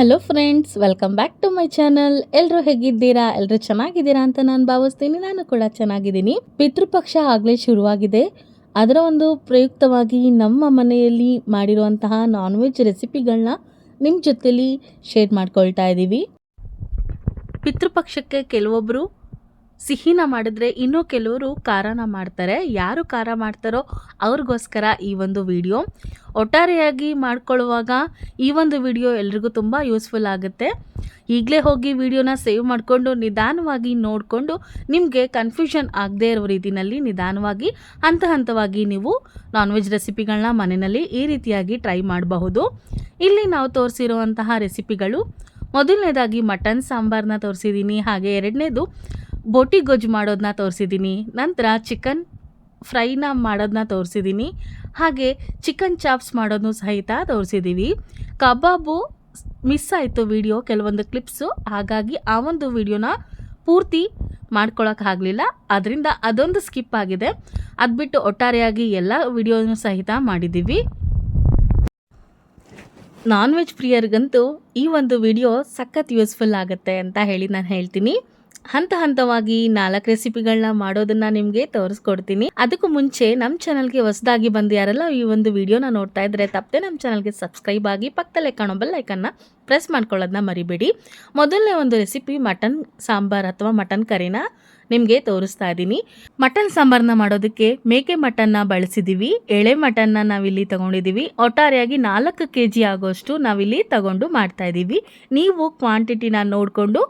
Hello friends welcome back to my channel ಎಲ್ಲರೂ ಹೇಗಿದ್ದೀರಾ? ಎಲ್ಲರೂ ಚೆನ್ನಾಗಿದ್ದೀರಾ ಅಂತ ನಾನು ಭಾವಿಸ್ತೀನಿ. ನಾನು ಕೂಡ ಚೆನ್ನಾಗಿದ್ದೀನಿ. ಪಿತೃಪಕ್ಷ ಆಗಲೇ ಶುರುವಾಗಿದೆ. ಅದರ ಒಂದು ಪ್ರಯುಕ್ತವಾಗಿ ನಮ್ಮ ಮನೆಯಲ್ಲಿ ಮಾಡಿರುವಂತಹ ನಾನ್ ವೆಜ್ ರೆಸಿಪಿಗಳನ್ನ ನಿಮ್ಮ ಜೊತೆಲಿ ಶೇರ್ ಮಾಡ್ಕೊಳ್ತಾ ಇದ್ದೀವಿ ಪಿತೃಪಕ್ಷಕ್ಕೆ ಕೆಲವೊಬ್ಬರು ಸಿಹಿನ ಮಾಡಿದ್ರೆ ಇನ್ನೂ ಕೆಲವರು ಖಾರನ ಮಾಡ್ತಾರೆ. ಯಾರು ಖಾರ ಮಾಡ್ತಾರೋ ಅವ್ರಿಗೋಸ್ಕರ ಈ ಒಂದು ವಿಡಿಯೋ. ಒಟ್ಟಾರೆಯಾಗಿ ಮಾಡ್ಕೊಳ್ಳುವಾಗ ಈ ಒಂದು ವಿಡಿಯೋ ಎಲ್ರಿಗೂ ತುಂಬ ಯೂಸ್ಫುಲ್ ಆಗುತ್ತೆ. ಈಗಲೇ ಹೋಗಿ ವಿಡಿಯೋನ ಸೇವ್ ಮಾಡಿಕೊಂಡು ನಿಧಾನವಾಗಿ ನೋಡಿಕೊಂಡು ನಿಮಗೆ ಕನ್ಫ್ಯೂಷನ್ ಆಗದೇ ಇರೋ ರೀತಿಯಲ್ಲಿ ನಿಧಾನವಾಗಿ, ಹಂತ ಹಂತವಾಗಿ ನೀವು ನಾನ್ ವೆಜ್ ರೆಸಿಪಿಗಳನ್ನ ಮನೆಯಲ್ಲಿ ಈ ರೀತಿಯಾಗಿ ಟ್ರೈ ಮಾಡಬಹುದು. ಇಲ್ಲಿ ನಾವು ತೋರಿಸಿರುವಂತಹ ರೆಸಿಪಿಗಳು. ಮೊದಲನೇದಾಗಿ ಮಟನ್ ಸಾಂಬಾರನ್ನ ತೋರಿಸಿದ್ದೀನಿ. ಹಾಗೆ ಎರಡನೇದು ಬೋಟಿ ಗೊಜ್ಜು ಮಾಡೋದನ್ನ ತೋರಿಸಿದ್ದೀನಿ ನಂತರ ಚಿಕನ್ ಫ್ರೈನ ಮಾಡೋದನ್ನ ತೋರಿಸಿದ್ದೀನಿ ಹಾಗೆ ಚಿಕನ್ ಚಾಪ್ಸ್ ಮಾಡೋದನ್ನು ಸಹಿತ ತೋರಿಸಿದ್ದೀವಿ ಕಬಾಬು ಮಿಸ್ ಆಯಿತು ವಿಡಿಯೋ ಕೆಲವೊಂದು ಕ್ಲಿಪ್ಸು ಹಾಗಾಗಿ ಆ ಒಂದು ವಿಡಿಯೋನ ಪೂರ್ತಿ ಮಾಡ್ಕೊಳ್ಳೋಕ್ಕಾಗಲಿಲ್ಲ ಅದರಿಂದ ಅದೊಂದು ಸ್ಕಿಪ್ ಆಗಿದೆ. ಅದು ಬಿಟ್ಟು ಒಟ್ಟಾರೆಯಾಗಿ ಎಲ್ಲ ವಿಡಿಯೋನು ಸಹಿತ ಮಾಡಿದ್ದೀವಿ ನಾನ್ ವೆಜ್ ಪ್ರಿಯರಿಗಂತೂ ಈ ಒಂದು ವಿಡಿಯೋ ಸಖತ್ ಯೂಸ್ಫುಲ್ ಆಗುತ್ತೆ ಅಂತ ಹೇಳಿ ನಾನು ಹೇಳ್ತೀನಿ. ಹಂತ ಹಂತವಾಗಿ ನಾಲ್ಕು ರೆಸಿಪಿಗಳನ್ನ ಮಾಡೋದನ್ನ ನಿಮಗೆ ತೋರಿಸ್ಕೊಡ್ತೀನಿ. ಅದಕ್ಕೂ ಮುಂಚೆ ನಮ್ಮ ಚಾನಲ್ಗೆ ಹೊಸದಾಗಿ ಬಂದು ಯಾರೆಲ್ಲ ಈ ಒಂದು ವಿಡಿಯೋನ ನೋಡ್ತಾ ಇದ್ರೆ ತಪ್ಪದೆ ನಮ್ಮ ಚಾನಲ್ಗೆ ಸಬ್ಸ್ಕ್ರೈಬ್ ಆಗಿ ಪಕ್ಕದಲ್ಲೇ ಕಾಣೋ ಬೆಲ್ ಐಕನ್ನ ಪ್ರೆಸ್ ಮಾಡ್ಕೊಳ್ಳೋದನ್ನ ಮರಿಬೇಡಿ. ಮೊದಲನೇ ಒಂದು ರೆಸಿಪಿ ಮಟನ್ ಸಾಂಬಾರ್ ಅಥವಾ ಮಟನ್ ಕರಿನ ನಿಮಗೆ ತೋರಿಸ್ತಾ ಇದ್ದೀನಿ. ಮಟನ್ ಸಾಂಬಾರನ್ನ ಮಾಡೋದಕ್ಕೆ ಮೇಕೆ ಮಟನ್ನ ಬಳಸಿದ್ದೀವಿ ಎಳೆ ಮಟನ್ನ ನಾವಿಲ್ಲಿ ತಗೊಂಡಿದ್ದೀವಿ ಒಟ್ಟಾರೆಯಾಗಿ ನಾಲ್ಕು ಕೆ ಜಿ ಆಗೋಷ್ಟು ನಾವಿಲ್ಲಿ ತಗೊಂಡು ಮಾಡ್ತಾ ಇದ್ದೀವಿ ನೀವು ಕ್ವಾಂಟಿಟಿನ ನೋಡಿಕೊಂಡು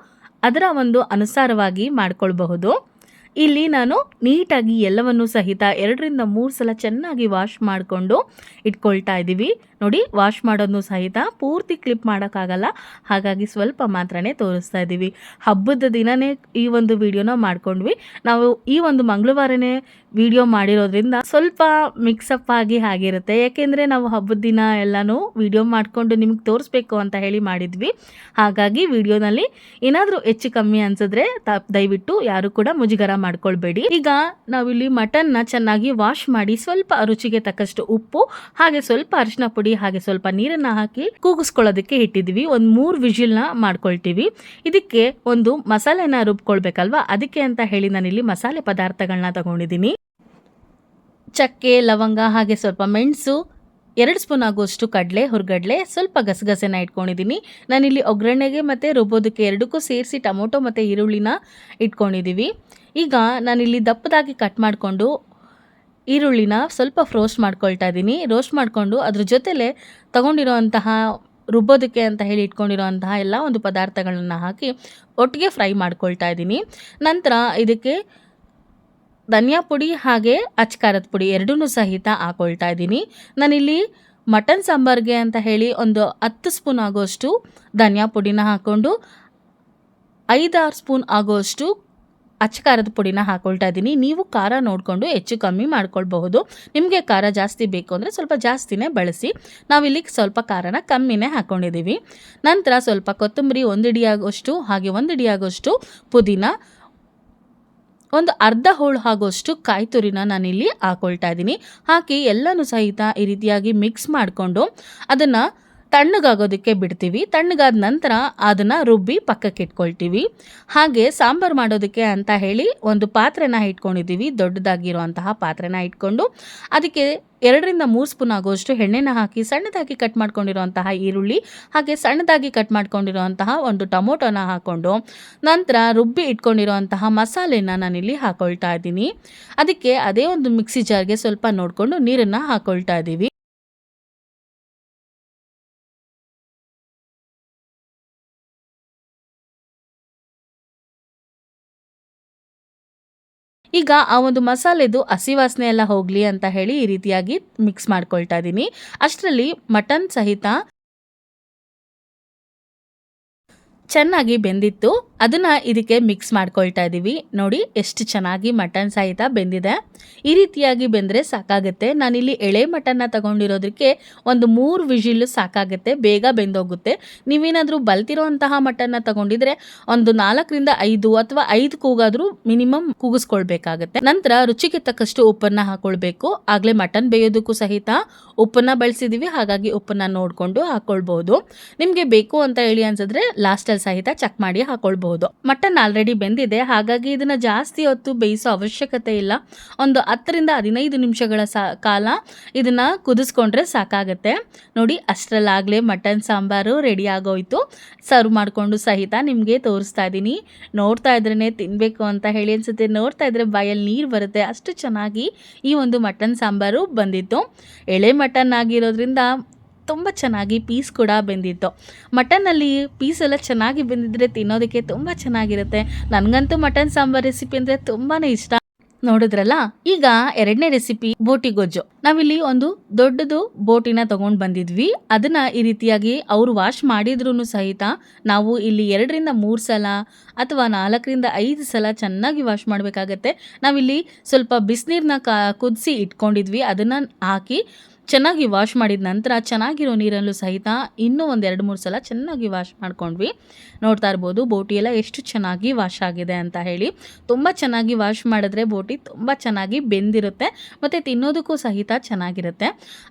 ಅದರ ಒಂದು ಅನುಸಾರವಾಗಿ ಮಾಡ್ಕೊಳ್ಬಹುದು. ಇಲ್ಲಿ ನಾನು ನೀಟಾಗಿ ಎಲ್ಲವನ್ನು ಸಹಿತ ಎರಡರಿಂದ ಮೂರು ಸಲ ಚೆನ್ನಾಗಿ ವಾಶ್ ಮಾಡಿಕೊಂಡು ಇಟ್ಕೊಳ್ತಾ ಇದ್ದೀವಿ. ನೋಡಿ ವಾಶ್ ಮಾಡೋದನ್ನು ಸಹಿತ ಪೂರ್ತಿ ಕ್ಲಿಪ್ ಮಾಡೋಕ್ಕಾಗಲ್ಲ. ಹಾಗಾಗಿ ಸ್ವಲ್ಪ ಮಾತ್ರನೇ ತೋರಿಸ್ತಾ ಇದ್ದೀವಿ ಹಬ್ಬದ ದಿನನೇ ಈ ಒಂದು ವಿಡಿಯೋನ ಮಾಡ್ಕೊಂಡ್ವಿ. ನಾವು ಈ ಒಂದು ಮಂಗಳವಾರನೇ ವಿಡಿಯೋ ಮಾಡಿರೋದ್ರಿಂದ ಸ್ವಲ್ಪ ಮಿಕ್ಸಪ್ ಆಗಿ ಆಗಿರುತ್ತೆ. ಯಾಕೆಂದರೆ ನಾವು ಹಬ್ಬದ ದಿನ ಎಲ್ಲನೂ ವಿಡಿಯೋ ಮಾಡಿಕೊಂಡು ನಿಮ್ಗೆ ತೋರಿಸ್ಬೇಕು ಅಂತ ಹೇಳಿ ಮಾಡಿದ್ವಿ. ಹಾಗಾಗಿ ವಿಡಿಯೋನಲ್ಲಿ ಏನಾದರೂ ಹೆಚ್ಚು ಕಮ್ಮಿ ಅನ್ಸಿದ್ರೆ ದಯವಿಟ್ಟು ಯಾರು ಕೂಡ ಮುಜುಗರ ಮಾಡ್ಕೊಳ್ಬೇಡಿ. ಈಗ ನಾವಿಲ್ಲಿ ಮಟನ್ನ ಚೆನ್ನಾಗಿ ವಾಶ್ ಮಾಡಿ ಸ್ವಲ್ಪ ರುಚಿಗೆ ತಕ್ಕಷ್ಟು ಉಪ್ಪು, ಹಾಗೆ ಸ್ವಲ್ಪ ಅರಿಶಿನ ಪುಡಿ ಹಾಗೆ ಸ್ವಲ್ಪ ನೀರನ್ನ ಹಾಕಿ ಕೂಗಿಸ್ಕೊಳ್ಳೋದಕ್ಕೆ ಇಟ್ಟಿದ್ವಿ ಒಂದು ಮೂರು ವಿಜಿಲ್ನ ಮಾಡ್ಕೊಳ್ತೀವಿ. ಇದಕ್ಕೆ ಒಂದು ಮಸಾಲೆನ ರುಬ್ಕೊಳ್ಬೇಕಲ್ವಾ? ಅದಕ್ಕೆ ಅಂತ ಹೇಳಿ ನಾನಿಲ್ಲಿ ಮಸಾಲೆ ಪದಾರ್ಥಗಳನ್ನ ತಗೊಂಡಿದ್ದೀನಿ. ಚಕ್ಕೆ, ಲವಂಗ ಹಾಗೆ ಸ್ವಲ್ಪ ಮೆಣಸು, ಎರಡು ಸ್ಪೂನ್ ಆಗುವಷ್ಟು ಕಡಲೆ, ಹುರ್ಗಡ್ಲೆ, ಸ್ವಲ್ಪ ಗಸಗಸೆನ ಇಟ್ಕೊಂಡಿದ್ದೀನಿ. ನಾನಿಲ್ಲಿ ಒಗ್ಗರಣೆಗೆ ಮತ್ತು ರುಬ್ಬೋದಕ್ಕೆ ಎರಡಕ್ಕೂ ಸೇರಿಸಿ ಟೊಮೊಟೊ ಮತ್ತು ಈರುಳ್ಳಿನ ಇಟ್ಕೊಂಡಿದ್ದೀವಿ. ಈಗ ನಾನಿಲ್ಲಿ ದಪ್ಪದಾಗಿ ಕಟ್ ಮಾಡಿಕೊಂಡು ಈರುಳ್ಳಿನ ಸ್ವಲ್ಪ ರೋಸ್ಟ್ ಮಾಡ್ಕೊಳ್ತಾ ಇದ್ದೀನಿ. ರೋಸ್ಟ್ ಮಾಡಿಕೊಂಡು ಅದ್ರ ಜೊತೆಲೆ ತಗೊಂಡಿರೋವಂತಹ ರುಬ್ಬೋದಕ್ಕೆ ಅಂತ ಹೇಳಿ ಇಟ್ಕೊಂಡಿರೋಂತಹ ಎಲ್ಲ ಒಂದು ಪದಾರ್ಥಗಳನ್ನು ಹಾಕಿ ಒಟ್ಟಿಗೆ ಫ್ರೈ ಮಾಡ್ಕೊಳ್ತಾ ಇದ್ದೀನಿ. ನಂತರ ಇದಕ್ಕೆ ಧನಿಯಾ ಪುಡಿ ಹಾಗೆ ಅಚ್ಕಾರದ ಪುಡಿ ಎರಡೂ ಸಹಿತ ಹಾಕೊಳ್ತಾ ಇದ್ದೀನಿ. ನಾನಿಲ್ಲಿ ಮಟನ್ ಸಾಂಬಾರ್ಗೆ ಅಂತ ಹೇಳಿ ಒಂದು ಹತ್ತು ಸ್ಪೂನ್ ಆಗೋಷ್ಟು ಧನಿಯಾ ಪುಡಿನ ಹಾಕ್ಕೊಂಡು ಐದಾರು ಸ್ಪೂನ್ ಆಗೋಷ್ಟು ಅಚ್ಕಾರದ ಪುಡಿನ ಹಾಕೊಳ್ತಾ ಇದ್ದೀನಿ ನೀವು ಖಾರ ನೋಡಿಕೊಂಡು ಹೆಚ್ಚು ಕಮ್ಮಿ ಮಾಡ್ಕೊಳ್ಬಹುದು. ನಿಮಗೆ ಖಾರ ಜಾಸ್ತಿ ಬೇಕು ಅಂದರೆ ಸ್ವಲ್ಪ ಜಾಸ್ತಿನೇ ಬಳಸಿ. ನಾವಿಲ್ಲಿ ಸ್ವಲ್ಪ ಖಾರನ ಕಮ್ಮಿನೇ ಹಾಕ್ಕೊಂಡಿದ್ದೀವಿ ನಂತರ ಸ್ವಲ್ಪ ಕೊತ್ತಂಬರಿ ಒಂದು ಇಡಿಯಾಗೋಷ್ಟು ಹಾಗೆ ಒಂದು ಇಡಿಯಾಗೋಷ್ಟು ಪುದೀನ, ಒಂದು ಅರ್ಧ ಹೋಳು ಆಗೋಷ್ಟು ಕಾಯಿ ತುರಿನ ನಾನಿಲ್ಲಿ ಹಾಕೊಳ್ತಾ ಇದ್ದೀನಿ ಹಾಕಿ ಎಲ್ಲನೂ ಸಹಿತ ಈ ರೀತಿಯಾಗಿ ಮಿಕ್ಸ್ ಮಾಡಿಕೊಂಡು ಅದನ್ನು ತಣ್ಣಗಾಗೋದಕ್ಕೆ ಬಿಡ್ತೀವಿ. ತಣ್ಣಗಾದ ನಂತರ ಅದನ್ನು ರುಬ್ಬಿ ಪಕ್ಕಕ್ಕೆ ಇಟ್ಕೊಳ್ತೀವಿ. ಹಾಗೆ ಸಾಂಬಾರು ಮಾಡೋದಕ್ಕೆ ಅಂತ ಹೇಳಿ ಒಂದು ಪಾತ್ರೆನ ಇಟ್ಕೊಂಡಿದ್ದೀವಿ. ದೊಡ್ಡದಾಗಿರುವಂತಹ ಪಾತ್ರೆನ ಇಟ್ಕೊಂಡು ಅದಕ್ಕೆ ಎರಡರಿಂದ ಮೂರು ಸ್ಪೂನ್ ಆಗೋಷ್ಟು ಎಣ್ಣೆನ ಹಾಕಿ ಸಣ್ಣದಾಗಿ ಕಟ್ ಮಾಡ್ಕೊಂಡಿರುವಂತಹ ಈರುಳ್ಳಿ ಹಾಗೆ ಸಣ್ಣದಾಗಿ ಕಟ್ ಮಾಡ್ಕೊಂಡಿರುವಂತಹ ಒಂದು ಟೊಮೊಟೊನ ಹಾಕ್ಕೊಂಡು ನಂತರ ರುಬ್ಬಿ ಇಟ್ಕೊಂಡಿರುವಂತಹ ಮಸಾಲೆನ ನಾನಿಲ್ಲಿ ಹಾಕೊಳ್ತಾ ಇದ್ದೀನಿ. ಅದಕ್ಕೆ ಅದೇ ಒಂದು ಮಿಕ್ಸಿ ಜಾರ್ಗೆ ಸ್ವಲ್ಪ ನೋಡಿಕೊಂಡು ನೀರನ್ನು ಹಾಕೊಳ್ತಾ ಇದ್ದೀವಿ. ಈಗ ಆ ಒಂದು ಮಸಾಲೆದು ಹಸಿ ವಾಸನೆ ಎಲ್ಲ ಹೋಗಲಿ ಅಂತ ಹೇಳಿ ಈ ರೀತಿಯಾಗಿ ಮಿಕ್ಸ್ ಮಾಡ್ಕೊಳ್ತಾ ಇದ್ದೀನಿ ಅಷ್ಟರಲ್ಲಿ ಮಟನ್ ಸಹಿತ ಚೆನ್ನಾಗಿ ಬೆಂದಿತ್ತು. ಅದನ್ನ ಇದಕ್ಕೆ ಮಿಕ್ಸ್ ಮಾಡ್ಕೊಳ್ತಾ ಇದ್ದೀವಿ ನೋಡಿ ಎಷ್ಟು ಚೆನ್ನಾಗಿ ಮಟನ್ ಸಹಿತ ಬೆಂದಿದೆ. ಈ ರೀತಿಯಾಗಿ ಬೆಂದರೆ ಸಾಕಾಗುತ್ತೆ. ನಾನಿಲ್ಲಿ ಎಳೆ ಮಟನ್ನ ತಗೊಂಡಿರೋದಕ್ಕೆ ಒಂದು ಮೂರು ವಿಜಿಲ್ ಸಾಕಾಗುತ್ತೆ. ಬೇಗ ಬೆಂದೋಗುತ್ತೆ. ನೀವೇನಾದರೂ ಬಲ್ತಿರೋಂತಹ ಮಟನ್ನ ತಗೊಂಡಿದ್ರೆ ಒಂದು ನಾಲ್ಕರಿಂದ ಐದು ಅಥವಾ ಐದು ಕೂಗಾದ್ರೂ ಮಿನಿಮಮ್ ಕೂಗಿಸ್ಕೊಳ್ಬೇಕಾಗುತ್ತೆ. ನಂತರ ರುಚಿಗೆ ತಕ್ಕಷ್ಟು ಉಪ್ಪನ್ನ ಹಾಕೊಳ್ಬೇಕು. ಆಗ್ಲೇ ಮಟನ್ ಬೇಯೋದಕ್ಕೂ ಸಹಿತ ಉಪ್ಪನ್ನ ಬಳಸಿದೀವಿ. ಹಾಗಾಗಿ ಉಪ್ಪನ್ನ ನೋಡ್ಕೊಂಡು ಹಾಕೊಳ್ಬಹುದು ನಿಮಗೆ ಬೇಕು ಅಂತ ಹೇಳಿ ಅನ್ಸಿದ್ರೆ ಲಾಸ್ಟಲ್ಲಿ ಸಹಿತ ಚೆಕ್ ಮಾಡಿ ಹಾಕೊಳ್ಬಹುದು ಮಟನ್ ಆಲ್ರೆಡಿ ಬೆಂದಿದೆ. ಹಾಗಾಗಿ ಇದನ್ನ ಜಾಸ್ತಿ ಹೊತ್ತು ಬೇಯಿಸೋ ಅವಶ್ಯಕತೆ ಇಲ್ಲ. ಒಂದು ಹತ್ತರಿಂದ ಹದಿನೈದು ನಿಮಿಷಗಳ ಸಾ, ಕಾಲ ಇದನ್ನ ಕುದಿಸ್ಕೊಂಡ್ರೆ ಸಾಕಾಗತ್ತೆ. ನೋಡಿ, ಅಷ್ಟರಲ್ಲಾಗಲೇ ಮಟನ್ ಸಾಂಬಾರು ರೆಡಿ ಆಗೋಯ್ತು. ಸರ್ವ್ ಮಾಡಿಕೊಂಡು ಸಹಿತ ನಿಮಗೆ ತೋರಿಸ್ತಾ ಇದ್ದೀನಿ ನೋಡ್ತಾ ಇದ್ರೇ ತಿನ್ನಬೇಕು ಅಂತ ಹೇಳಿ ಅನ್ಸುತ್ತೆ. ನೋಡ್ತಾ ಇದ್ರೆ ಬಾಯಲ್ಲಿ ನೀರು ಬರುತ್ತೆ. ಅಷ್ಟು ಚೆನ್ನಾಗಿ ಈ ಒಂದು ಮಟನ್ ಸಾಂಬಾರು ಬಂದಿತ್ತು. ಎಳೆ ಮಟನ್ ಆಗಿರೋದ್ರಿಂದ ತುಂಬ ಚೆನ್ನಾಗಿ ಪೀಸ್ ಕೂಡ ಬೆಂದಿತ್ತು. ಮಟನ್ನಲ್ಲಿ ಪೀಸ್ ಎಲ್ಲ ಚೆನ್ನಾಗಿ ಬೆಂದಿದ್ರೆ ತಿನ್ನೋದಕ್ಕೆ ತುಂಬ ಚೆನ್ನಾಗಿರುತ್ತೆ. ನನಗಂತೂ ಮಟನ್ ಸಾಂಬಾರ್ ರೆಸಿಪಿ ಅಂದರೆ ತುಂಬಾ ಇಷ್ಟ. ನೋಡಿದ್ರಲ್ಲ? ಈಗ ಎರಡನೇ ರೆಸಿಪಿ ಬೋಟಿ ಗೊಜ್ಜು. ನಾವಿಲ್ಲಿ ಒಂದು ದೊಡ್ಡದು ಬೋಟಿನ ತಗೊಂಡ್ ಬಂದಿದ್ವಿ. ಅದನ್ನ ಈ ರೀತಿಯಾಗಿ ಅವ್ರು ವಾಶ್ ಮಾಡಿದ್ರು ಸಹಿತ ನಾವು ಇಲ್ಲಿ ಎರಡರಿಂದ ಮೂರು ಸಲ ಅಥವಾ ನಾಲ್ಕರಿಂದ ಐದು ಸಲ ಚೆನ್ನಾಗಿ ವಾಶ್ ಮಾಡಬೇಕಾಗತ್ತೆ. ನಾವಿಲ್ಲಿ ಸ್ವಲ್ಪ ಬಿಸಿನೀರನ್ನ ಕಾ, ಕುದಿಸಿ ಇಟ್ಕೊಂಡಿದ್ವಿ. ಅದನ್ನ ಹಾಕಿ ಚೆನ್ನಾಗಿ ವಾಶ್ ಮಾಡಿದ ನಂತರ ಚೆನ್ನಾಗಿರೋ ನೀರಲ್ಲೂ ಸಹಿತ ಇನ್ನೂ ಒಂದು ಎರಡು ಮೂರು ಸಲ ಚೆನ್ನಾಗಿ ವಾಶ್ ಮಾಡ್ಕೊಂಡ್ವಿ. ನೋಡ್ತಾ ಇರ್ಬೋದು, ಬೋಟಿ ಎಲ್ಲ ಎಷ್ಟು ಚೆನ್ನಾಗಿ ವಾಶ್ ಆಗಿದೆ ಅಂತ ಹೇಳಿ. ತುಂಬ ಚೆನ್ನಾಗಿ ವಾಶ್ ಮಾಡಿದ್ರೆ ಬೋಟಿ ತುಂಬ ಚೆನ್ನಾಗಿ ಬೆಂದಿರುತ್ತೆ, ಮತ್ತು ತಿನ್ನೋದಕ್ಕೂ ಸಹಿತ ಚೆನ್ನಾಗಿರುತ್ತೆ.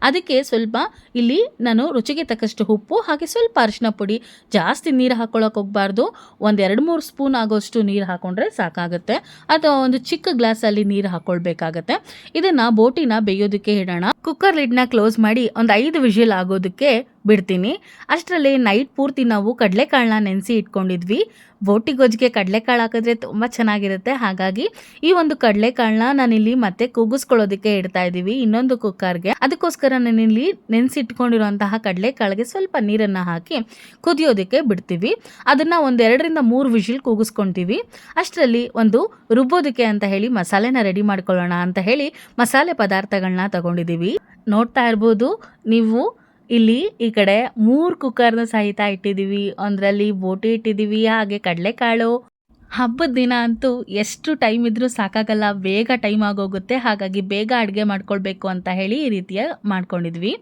ಅದಕ್ಕೆ ಸ್ವಲ್ಪ ಇಲ್ಲಿ ನಾನು ರುಚಿಗೆ ತಕ್ಕಷ್ಟು ಉಪ್ಪು, ಹಾಗೆ ಸ್ವಲ್ಪ ಅರಿಶಿನ ಪುಡಿ, ಜಾಸ್ತಿ ನೀರು ಹಾಕೊಳ್ಳೋಕೆ ಹೋಗಬಾರ್ದು. ಒಂದು ಎರಡು ಮೂರು ಸ್ಪೂನ್ ಆಗೋಷ್ಟು ನೀರು ಹಾಕೊಂಡ್ರೆ ಸಾಕಾಗುತ್ತೆ. ಅಥವಾ ಒಂದು ಚಿಕ್ಕ ಗ್ಲಾಸಲ್ಲಿ ನೀರು ಹಾಕೊಳ್ಬೇಕಾಗತ್ತೆ. ಇದನ್ನು ಬೋಟಿನ ಬೇಯೋದಕ್ಕೆ ಇಡೋಣ. ಕುಕ್ಕರ್ ಲಿಡ್ನ ಕ್ಲೋಸ್ ಮಾಡಿ ಒಂದು ಐದು ವಿಷಲ್ ಆಗೋದಕ್ಕೆ ಬಿಡ್ತೀನಿ. ಅಷ್ಟರಲ್ಲಿ ನೈಟ್ ಪೂರ್ತಿ ನಾವು ಕಡಲೆಕಾಳನ್ನ ನೆನೆಸಿ ಇಟ್ಕೊಂಡಿದ್ವಿ. ಬೋಟಿ ಗೊಜ್ಜಿಗೆ ಕಡಲೆಕಾಳು ಹಾಕಿದ್ರೆ ತುಂಬ ಚೆನ್ನಾಗಿರುತ್ತೆ. ಹಾಗಾಗಿ ಈ ಒಂದು ಕಡಲೆಕಾಳನ್ನ ನಾನಿಲ್ಲಿ ಮತ್ತೆ ಕೂಗಿಸ್ಕೊಳ್ಳೋದಕ್ಕೆ ಇಡ್ತಾ ಇದ್ದೀವಿ. ಇನ್ನೊಂದು ಕುಕ್ಕರ್ಗೆ. ಅದಕ್ಕೋಸ್ಕರ ನಾನಿಲ್ಲಿ ನೆನೆಸಿಟ್ಕೊಂಡಿರುವಂತಹ ಕಡಲೆಕಾಳಿಗೆ ಸ್ವಲ್ಪ ನೀರನ್ನು ಹಾಕಿ ಕುದಿಯೋದಕ್ಕೆ ಬಿಡ್ತೀವಿ. ಅದನ್ನು ಒಂದು ಎರಡರಿಂದ ಮೂರು ವಿಷಿಲ್ ಕೂಗಿಸ್ಕೊತೀವಿ. ಅಷ್ಟರಲ್ಲಿ ಒಂದು ರುಬ್ಬೋದಕ್ಕೆ ಅಂತ ಹೇಳಿ ಮಸಾಲೆನ ರೆಡಿ ಮಾಡ್ಕೊಳ್ಳೋಣ ಅಂತ ಹೇಳಿ ಮಸಾಲೆ ಪದಾರ್ಥಗಳನ್ನ ತಗೊಂಡಿದ್ದೀವಿ. ನೋಡ್ತಾ ಇರ್ಬೋದು ನೀವು ಇಲ್ಲಿ ಈ ಕಡೆ ಮೂರು ಕುಕ್ಕರ್ನ ಸಹಿತ ಇಟ್ಟಿದ್ದೀವಿ ಒಂದರಲ್ಲಿ ಬೋಟಿ ಇಟ್ಟಿದ್ದೀವಿ ಹಾಗೆ ಕಡಲೆಕಾಳು. ಹಬ್ಬದ ದಿನ ಅಂತೂ ಎಷ್ಟು ಟೈಮ್ ಇದ್ರೂ ಸಾಕಾಗಲ್ಲ, ಬೇಗ ಟೈಮ್ ಆಗೋಗುತ್ತೆ. ಹಾಗಾಗಿ ಬೇಗ ಅಡುಗೆ ಮಾಡ್ಕೊಳ್ಬೇಕು ಅಂತ ಹೇಳಿ ಈ ರೀತಿಯ ಮಾಡ್ಕೊಂಡಿದ್ವಿ.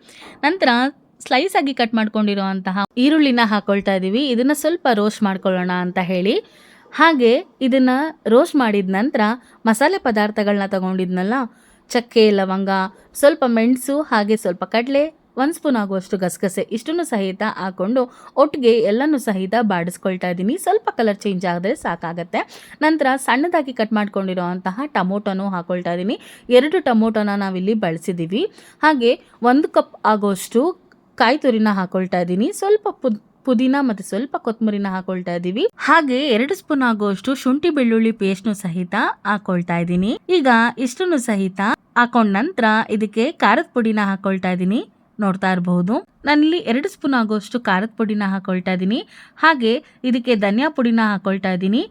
ನಂತರ ಸ್ಲೈಸ್ ಆಗಿ ಕಟ್ ಮಾಡ್ಕೊಂಡಿರುವಂತಹ ಈರುಳ್ಳಿನ ಹಾಕೊಳ್ತಾ ಇದ್ದೀವಿ ಇದನ್ನ ಸ್ವಲ್ಪ ರೋಸ್ಟ್ ಮಾಡ್ಕೊಳ್ಳೋಣ ಅಂತ ಹೇಳಿ. ಹಾಗೆ ಇದನ್ನ ರೋಸ್ಟ್ ಮಾಡಿದ ನಂತರ ಮಸಾಲೆ ಪದಾರ್ಥಗಳನ್ನ ತಗೊಂಡಿದ್ನಲ್ಲ, ಚಕ್ಕೆ, ಲವಂಗ, ಸ್ವಲ್ಪ ಮೆಣಸು, ಹಾಗೆ ಸ್ವಲ್ಪ ಕಡಲೆ ಒಂದು ಸ್ಪೂನ್ ಆಗುವಷ್ಟು ಗಸಗಸೆ ಇಷ್ಟನ್ನು ಸಹಿತ ಹಾಕೊಂಡು ಒಟ್ಟಿಗೆ ಎಲ್ಲನೂ ಸಹಿತ ಬಾಡಿಸ್ಕೊಳ್ತಾ ಇದ್ದೀನಿ. ಸ್ವಲ್ಪ ಕಲರ್ ಚೇಂಜ್ ಆದರೆ ಸಾಕಾಗತ್ತೆ. ನಂತರ ಸಣ್ಣದಾಗಿ ಕಟ್ ಮಾಡ್ಕೊಂಡಿರೋ ಅಂತಹ ಟೊಮೊಟೊನೂ ಹಾಕೊಳ್ತಾ ಇದ್ದೀನಿ. ಎರಡು ಟೊಮೊಟೊನ ನಾವಿಲ್ಲಿ ಬಳಸಿದ್ದೀವಿ ಹಾಗೆ ಒಂದು ಕಪ್ ಆಗುವಷ್ಟು ಕಾಯಿ ತುರಿನ ಹಾಕೊಳ್ತಾ ಇದ್ದೀನಿ. ಸ್ವಲ್ಪ ಪುದ್ ಪುದೀನ ಮತ್ತು ಸ್ವಲ್ಪ ಕೊತ್ತಂಬರಿನ ಹಾಕೊಳ್ತಾ ಇದ್ದೀವಿ. ಹಾಗೆ ಎರಡು ಸ್ಪೂನ್ ಆಗುವಷ್ಟು ಶುಂಠಿ ಬೆಳ್ಳುಳ್ಳಿ ಪೇಸ್ಟ್ನು ಸಹಿತ ಹಾಕೊಳ್ತಾ ಇದ್ದೀನಿ. ಈಗ ಇಷ್ಟನ್ನು ಸಹಿತ ಹಾಕೊಂಡ ನಂತರ ಇದಕ್ಕೆ ಖಾರದ ಪುಡಿನ ಹಾಕೊಳ್ತಾ ಇದ್ದೀನಿ. ನೋಡ್ತಾ ಇರಬಹುದು. ನಾನಿಲ್ಲಿ ಎರಡು ಸ್ಪೂನ್ ಆಗೋಷ್ಟು ಖಾರದ ಪುಡಿನ ಹಾಕೊಳ್ತಾ ಇದ್ದೀನಿ ಹಾಗೆ ಇದಕ್ಕೆ ಧನಿಯಾ ಪುಡಿನ ಹಾಕೊಳ್ತಾ ಇದ್ದೀನಿ